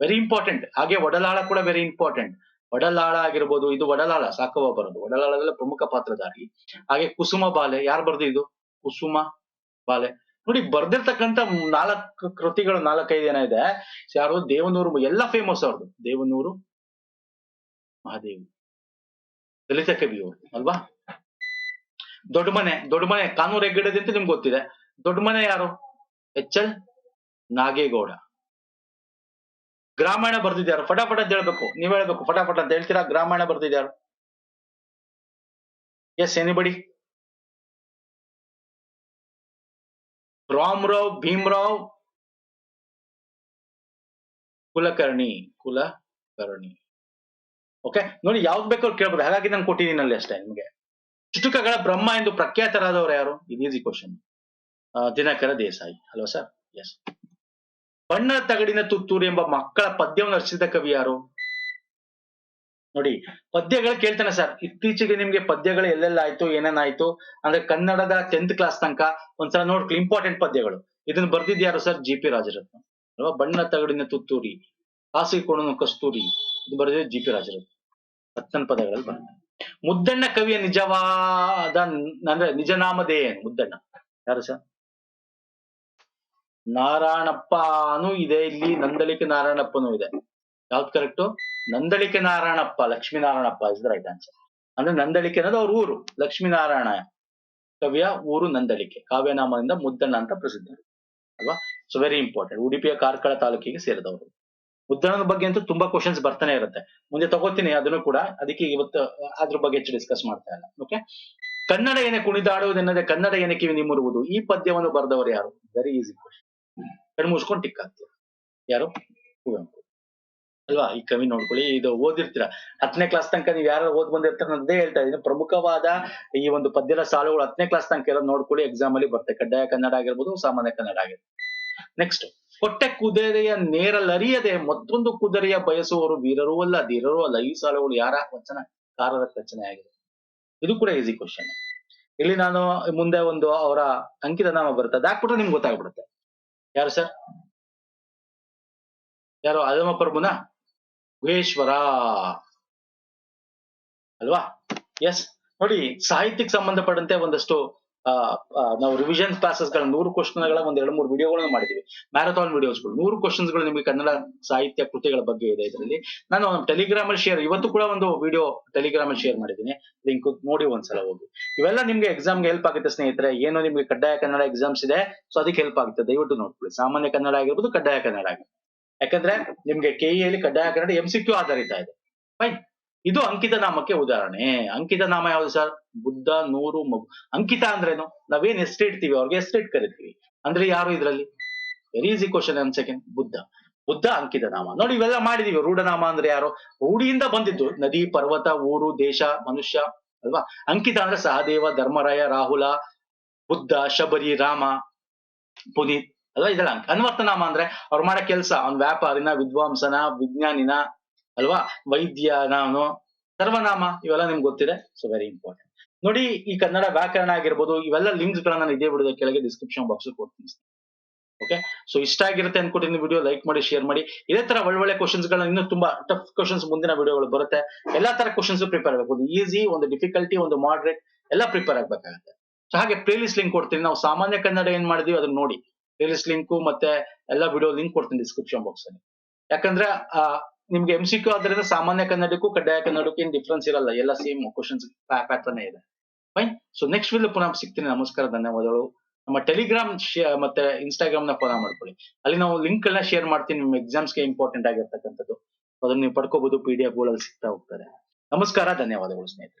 very important ಹಾಗೆ ಒಡಲಾಳ ಕೂಡ ವೆರಿ ಇಂಪಾರ್ಟೆಂಟ್ ಒಡಲಾಳ ಆಗಿರ್ಬೋದು ಇದು ಒಡಲಾಳ ಸಾಕವ್ವ ಬರೋದು. ಒಡಲಾಳದಲ್ಲ ಪ್ರಮುಖ ಪಾತ್ರಧಾರಿ. ಹಾಗೆ ಕುಸುಮ ಬಾಲೆ ಯಾರು ಇದು? ಕುಸುಮ ಬಾಲೆ. ನೋಡಿ ಬರ್ದಿರ್ತಕ್ಕಂಥ ನಾಲ್ಕು ಕೃತಿಗಳು ನಾಲ್ಕೈದು ಏನಿದೆ ಯಾರು? ದೇವನೂರು ಎಲ್ಲ ಫೇಮಸ್ ಅವ್ರದ್ದು ದೇವನೂರು ಮಹಾದೇವಿ. ದಲಿತ ಕವಿಯವರು ಅಲ್ವಾ? ದೊಡ್ಡ ಮನೆ ದೊಡ್ಡ ಮನೆ, ಕಾನೂರು ಹೆಗ್ಗಡದೆ ಅಂತ ನಿಮ್ಗೆ ಗೊತ್ತಿದೆ. ದೊಡ್ಡ ಮನೆ ಯಾರು? H L Nagegowda. ಗ್ರಾಮಾಯಣ ಬರ್ದಿದ್ಯಾರು? ಫಟಾಫಟ ಅಂತ ಹೇಳ್ಬೇಕು, ನೀವ್ ಹೇಳ್ಬೇಕು, ಫಟಾಫಟ ಅಂತ ಹೇಳ್ತೀರಾ? Gramayana ಬರ್ದಿದ್ಯಾರು? Yes anybody Ramarao, Bhimarao, Kulkarni Kulkarni. Okay ನೋಡಿ ಯಾವ್ದು ಬೇಕೋ ಕೇಳ್ಬೋದು. ಹಾಗಾಗಿ ನಾನು ಕೊಟ್ಟಿದ್ದೀನಲ್ಲಿ ಅಷ್ಟೇ ನಿಮಗೆ. ಚುಟುಕಗಳ ಬ್ರಹ್ಮ ಎಂದು ಪ್ರಖ್ಯಾತರಾದವರು ಯಾರು? ಇದು ಈಸಿ ಕ್ವಶನ್ ದಿನಕರ ದೇಸಾಯಿ. ಅಲ್ವಾ ಸರ್ ಎಸ್ ಬಣ್ಣ ತಗಡಿನ ತುತ್ತೂರು ಎಂಬ ಮಕ್ಕಳ ಪದ್ಯವನ್ನು ರಚಿಸಿದ ಕವಿ ಯಾರು? ನೋಡಿ, ಪದ್ಯಗಳು ಕೇಳ್ತಾನೆ ಸರ್ ಇತ್ತೀಚೆಗೆ ನಿಮ್ಗೆ ಪದ್ಯಗಳು ಎಲ್ಲೆಲ್ಲ ಆಯ್ತು ಏನೇನಾಯ್ತು ಅಂದ್ರೆ ಕನ್ನಡದ ಟೆಂತ್ ಕ್ಲಾಸ್ ತನಕ ಒಂದ್ಸಲ ನೋಡ್ಕೊಳ್ಳಿ ಇಂಪಾರ್ಟೆಂಟ್ ಪದ್ಯಗಳು. ಇದನ್ನ ಬರ್ದಿದ್ ಯಾರು ಸರ್ ಜಿ ಪಿ ರಾಜರತ್ನ. ಅಲ್ವಾ? ಬಣ್ಣ ತಗಡಿನ ತುತ್ತೂರಿ, ಹಾಸಿಗೆ ಕೊಡೋನು ಕಸ್ತೂರಿ. ಇದು ಬರೆದಿದೆ ಜಿ ಪಿ ರಾಜರತ್ನ. ಹತ್ತನ ಪದಗಳಲ್ಲಿ ಬರುತ್ತೆ. ಮುದ್ದಣ್ಣ ಕವಿಯ ನಿಜವಾದ ಅಂದ್ರೆ ನಿಜನಾಮದೇ ಏನು? ಮುದ್ದಣ್ಣ. ಯಾರು ಸರ್? ನಾರಾಯಣಪ್ಪನೂ ಇದೆ ಇಲ್ಲಿ ನಂದಳಿಕೆ ನಾರಾಯಣಪ್ಪನೂ ಇದೆ. ಯಾವ್ದು correct Nandalike Narayanappa Lakshminarayanappa is right answer ಅಂದ್ರೆ ನಂದಳಿಕೆ ಅನ್ನೋದು ಅವ್ರ ಊರು ಲಕ್ಷ್ಮೀನಾರಾಯಣ ಕವಿಯ ಊರು ನಂದಳಿಕೆ ಕಾವ್ಯನಾಮದಿಂದ ಮುದ್ದಣ್ಣ ಅಂತ ಪ್ರಸಿದ್ಧ. ಅಲ್ವಾ? ಸೊ ವೆರಿ ಇಂಪಾರ್ಟೆಂಟ್ ಉಡುಪಿಯ ಕಾರ್ಕಳ ತಾಲೂಕಿಗೆ ಸೇರಿದವರು. ಮುದ್ದಣ್ಣನ ಬಗ್ಗೆ ಅಂತೂ ತುಂಬಾ ಕ್ವಶನ್ಸ್ ಬರ್ತಾನೆ ಇರುತ್ತೆ. ಮುಂದೆ ತಗೋತೀನಿ, ಅದನ್ನು ಕೂಡ. ಅದಕ್ಕೆ ಇವತ್ತು ಅದ್ರ ಬಗ್ಗೆ ಹೆಚ್ಚು ಡಿಸ್ಕಸ್ ಮಾಡ್ತಾ ಇಲ್ಲ. ಓಕೆ ಕನ್ನಡ ಏನೇ ಕುಣಿದಾಡುವುದೆನ್ನದೆ ಕನ್ನಡ ಏನೇ ಕಿವಿ ನಿಮ್ಮುರುವುದು, ಈ ಪದ್ಯವನ್ನು ಬರೆದವರು ಯಾರು? ವೆರಿ ಈಸಿ ಕ್ವಶನ್ ಕಣ್ಣು ಮುಚ್ಕೊಂಡು ಟಿಕ್ ಹಾಕ್ತೀರಾ? ಯಾರು? ಕುವೆಂಪು. ಅಲ್ವಾ? ಈ ಕವಿ ನೋಡ್ಕೊಳ್ಳಿ, ಇದು ಓದಿರ್ತೀರ? ಹತ್ತನೇ ಕ್ಲಾಸ್ ತನಕ ನೀವು ಯಾರು ಓದ್ ಬಂದಿರ್ತಾರ ಅದೇ ಹೇಳ್ತಾ ಇದೀನಿ. ಪ್ರಮುಖವಾದ ಈ ಒಂದು ಪದ್ಯದ ಸಾಲುಗಳು ಹತ್ತನೇ ಕ್ಲಾಸ್ ತನಕ ಇರೋದು ನೋಡ್ಕೊಳ್ಳಿ ಎಕ್ಸಾಮ್ ಅಲ್ಲಿ ಬರ್ತದೆ ಕಡ್ಡಾಯ ಕನ್ನಡ ಆಗಿರ್ಬೋದು, ಸಾಮಾನ್ಯ ಕನ್ನಡ ಆಗಿರ್ಬೋದು. ನೆಕ್ಸ್ಟ್ ಹೊಟ್ಟೆ ಕುದುರೆಯ ನೇರಲರಿಯದೆ ಮತ್ತೊಂದು ಕುದುರೆಯ ಬಯಸುವವರು ವೀರರೂ ಅಲ್ಲ, ಧೀರರೂ ಅಲ್ಲ. ಈ ಸಾಲುಗಳು ಯಾರ ವಚನ ಕಾರರ ರಚನೆ ಆಗಿದೆ ಇದು ಕೂಡ ಈಸಿ ಕ್ವಶನ್ ಇಲ್ಲಿ ನಾನು ಮುಂದೆ ಒಂದು ಅವರ ಅಂಕಿತ ನಾಮ ಬರುತ್ತೆ. ಅದಾಕ್ಬಿಟ್ರೆ ನಿಮ್ಗೆ ಗೊತ್ತಾಗ್ಬಿಡುತ್ತೆ. ಯಾರು ಸರ್ ಯಾರು? ಅದಮ ಪ್ರಭುನ ಗುಹೇಶ್ವರ. ಅಲ್ವಾ? ಎಸ್ ನೋಡಿ, ಸಾಹಿತ್ಯಕ್ಕೆ ಸಂಬಂಧಪಟ್ಟಂತೆ ಒಂದಷ್ಟು ನಾವು ರಿವಿಷನ್ ಕ್ಲಾಸಸ್ಗಳ ನೂರು ಕ್ವಶನ್ಗಳ ಒಂದ್ ಎರಡು ಮೂರು ವಿಡಿಯೋಗಳನ್ನು ಮಾಡಿದೀವಿ. ಮ್ಯಾರಥಾನ್ ವಿಡಿಯೋಸ್ಗಳು ನೂರು ಕ್ವಶನ್ಸ್ಗಳು ನಿಮಗೆ ಕನ್ನಡ ಸಾಹಿತ್ಯ ಕೃತಿಗಳ ಬಗ್ಗೆ ಇದೆ ಇದರಲ್ಲಿ. ನಾನು ಟೆಲಿಗ್ರಾಮ್ ಅಲ್ಲಿ ಶೇರ್ ಇವತ್ತು ಕೂಡ ಒಂದು ವಿಡಿಯೋ ಟೆಲಿಗ್ರಾಮ್ ಅಲ್ಲಿ ಶೇರ್ ಮಾಡಿದ್ದೀನಿ. ಲಿಂಕ್ ನೋಡಿ ಒಂದ್ಸಲ ಹೋಗಿ. ಇವೆಲ್ಲ ನಿಮ್ಗೆ ಎಕ್ಸಾಮ್ಗೆ ಹೆಲ್ಪ್ ಆಗುತ್ತೆ ಸ್ನೇಹಿತರೆ. ಏನು ನಿಮ್ಗೆ ಕಡ್ಡಾಯ ಕನ್ನಡ ಎಕ್ಸಾಮ್ಸ್ ಇದೆ ಸೊ ಅದಕ್ಕೆ ಹೆಲ್ಪ್ ಆಗುತ್ತೆ. ದಯವಿಟ್ಟು ನೋಡ್ಕೊಳ್ಳಿ. ಸಾಮಾನ್ಯ ಕನ್ನಡ ಆಗಿರ್ಬೋದು ಕಡ್ಡಾಯ ಕನ್ನಡ ಆಗಿರ್ಬೋದು. ಯಾಕಂದ್ರೆ ನಿಮ್ಗೆ ಕೆಇಯಲ್ಲಿ ಕಡ್ಡಾಯ ಕನ್ನಡ ಎಂ ಸಿ ಕ್ಯೂ ಆಧಾರಿತ ಇದೆ. ಫೈನ್ ಇದು ಅಂಕಿತ ನಾಮಕ್ಕೆ ಉದಾಹರಣೆ. ಅಂಕಿತ ನಾಮ ಯಾವುದು ಸರ್? ಬುದ್ಧ, ನೂರು, ಮಗು. ಅಂಕಿತ ಅಂದ್ರೇನು? ನಾವೇನ್ ಇಡ್ತೀವಿ ಅವ್ರಿಗೆ ಎಷ್ಟು ಇಟ್ ಕರಿತೀವಿ. ಅಂದ್ರೆ ಯಾರು ಇದ್ರಲ್ಲಿ? Very easy question one second Buddha. Buddha ಅಂಕಿತ ನಾಮ ನೋಡಿ, ಇವೆಲ್ಲ ಮಾಡಿದೀವಿ. ರೂಢನಾಮ ಅಂದ್ರೆ ಯಾರು? ರೂಢಿಯಿಂದ ಬಂದಿದ್ದು. ನದಿ, ಪರ್ವತ, ಊರು, ದೇಶ, ಮನುಷ್ಯ, ಅಲ್ವಾ? ಅಂಕಿತ ಅಂದ್ರೆ ಸಹದೇವ, ಧರ್ಮರಾಯ, ರಾಹುಲ, ಬುದ್ಧ, ಶಬರಿ, ರಾಮ, ಪುನೀತ್. ಅಲ್ವಾ? ಇದೆಲ್ಲ ಅನ್ವರ್ತನಾಮ ಅಂದ್ರೆ ಅವ್ರು ಮಾಡೋ ಕೆಲಸ. ಅವ್ನ ವ್ಯಾಪಾರಿನ, ವಿದ್ವಾಂಸನ, ವಿಜ್ಞಾನಿನ ಅಲ್ವಾ? ವೈದ್ಯ, ನಾನು, ಸರ್ವನಾಮ, ಇವೆಲ್ಲ ನಿಮ್ಗೆ ಗೊತ್ತಿದೆ. ಸೊ ವೆರಿ ಇಂಪಾರ್ಟೆಂಟ್ ನೋಡಿ, ಈ ಕನ್ನಡ ವ್ಯಾಕರಣ ಆಗಿರ್ಬೋದು, ಇವೆಲ್ಲ ಲಿಂಕ್ಸ್ ಗಳನ್ನ ನಾನು ಇದೇ ವಿಡಿಯೋದ ಕೆಳಗೆ ಡಿಸ್ಕ್ರಿಪ್ಷನ್ ಬಾಕ್ಸ್ ಕೊಡ್ತೀನಿ. ಓಕೆ ಸೊ ಇಷ್ಟ ಆಗಿರುತ್ತೆ ಅನ್ಕೊಟ್ಟಿನಿ ವಿಡಿಯೋ ಲೈಕ್ ಮಾಡಿ ಶೇರ್ ಮಾಡಿ. ಇದೇ ತರ ಒಳ್ಳೊಳ್ಳೆ ಕ್ವಶನ್ಸ್ ಗಳನ್ನ ಇನ್ನೂ ತುಂಬಾ ಟಫ್ ಕ್ವಶನ್ಸ್ ಮುಂದಿನ ವಿಡಿಯೋಗಳು ಬರುತ್ತೆ. ಎಲ್ಲಾ ತರ ಕ್ವಶನ್ಸ್ ಪ್ರಿಪೇರ್ ಆಗಬೇಕು ಈಸಿ ಒಂದು ಡಿಫಿಕಲ್ಟಿ ಒಂದು ಮಾಡ್ರೇಟ್ ಎಲ್ಲ ಪ್ರಿಪೇರ್ ಆಗ್ಬೇಕಾಗುತ್ತೆ. ಸೊ ಹಾಗೆ ಪ್ಲೇಲಿಸ್ಟ್ ಲಿಂಕ್ ಕೊಡ್ತೀನಿ. ನಾವು ಸಾಮಾನ್ಯ ಕನ್ನಡ ಏನ್ ಮಾಡಿದೀವಿ, ಅದನ್ನ ನೋಡಿ. ಪ್ಲೇಲಿಸ್ಟ್ ಲಿಂಕ್ ಮತ್ತೆ ಎಲ್ಲ ವಿಡಿಯೋ ಲಿಂಕ್ ಕೊಡ್ತೀನಿ ಡಿಸ್ಕ್ರಿಪ್ಷನ್ ಬಾಕ್ಸ್ ಅಲ್ಲಿ. ಯಾಕಂದ್ರೆ, ಆ ನಿಮ್ಗೆ ಎಂ ಸಿ ಕ್ಯೂ ಆದ್ರಿಂದ ಸಾಮಾನ್ಯ ಕನ್ನಡಕ್ಕೂ ಕಡ್ಡಾಯ ಕನ್ನಡಕ್ಕೂ ಏನ್ ಡಿಫ್ರೆನ್ಸ್ ಇರಲ್ಲ, ಎಲ್ಲ ಸೇಮ್ ಕ್ವಶನ್ಸ್ ಪ್ಯಾಟರ್ನ್ ಇದೆ. ಫೈನ್ ಸೊ ನೆಕ್ಸ್ಟ್ ವಿಲ್ ಪುನಃ ಸಿಗ್ತೀನಿ. ನಮಸ್ಕಾರ, ಧನ್ಯವಾದಗಳು. ನಮ್ಮ ಟೆಲಿಗ್ರಾಮ್ ಮತ್ತೆ ಇನ್ಸ್ಟಾಗ್ರಾಮ್ನ ಫಾಲೋ ಮಾಡ್ಕೊಳ್ಳಿ. ಅಲ್ಲಿ ನಾವು ಲಿಂಕ್ ಎಲ್ಲ ಶೇರ್ ಮಾಡ್ತೀನಿ. ನಿಮ್ಮ ಎಕ್ಸಾಮ್ಸ್ಗೆ ಇಂಪಾರ್ಟೆಂಟ್ ಆಗಿರ್ತಕ್ಕಂಥದ್ದು. ಅದನ್ನ ನೀವು ಪಡ್ಕೋಬಹುದು ಪಿ ಡಿ ಎಫ್ಗಳಲ್ಲಿ ಸಿಗ್ತಾ ಹೋಗ್ತಾರೆ. ನಮಸ್ಕಾರ, ಧನ್ಯವಾದಗಳು ಸ್ನೇಹಿತರೆ.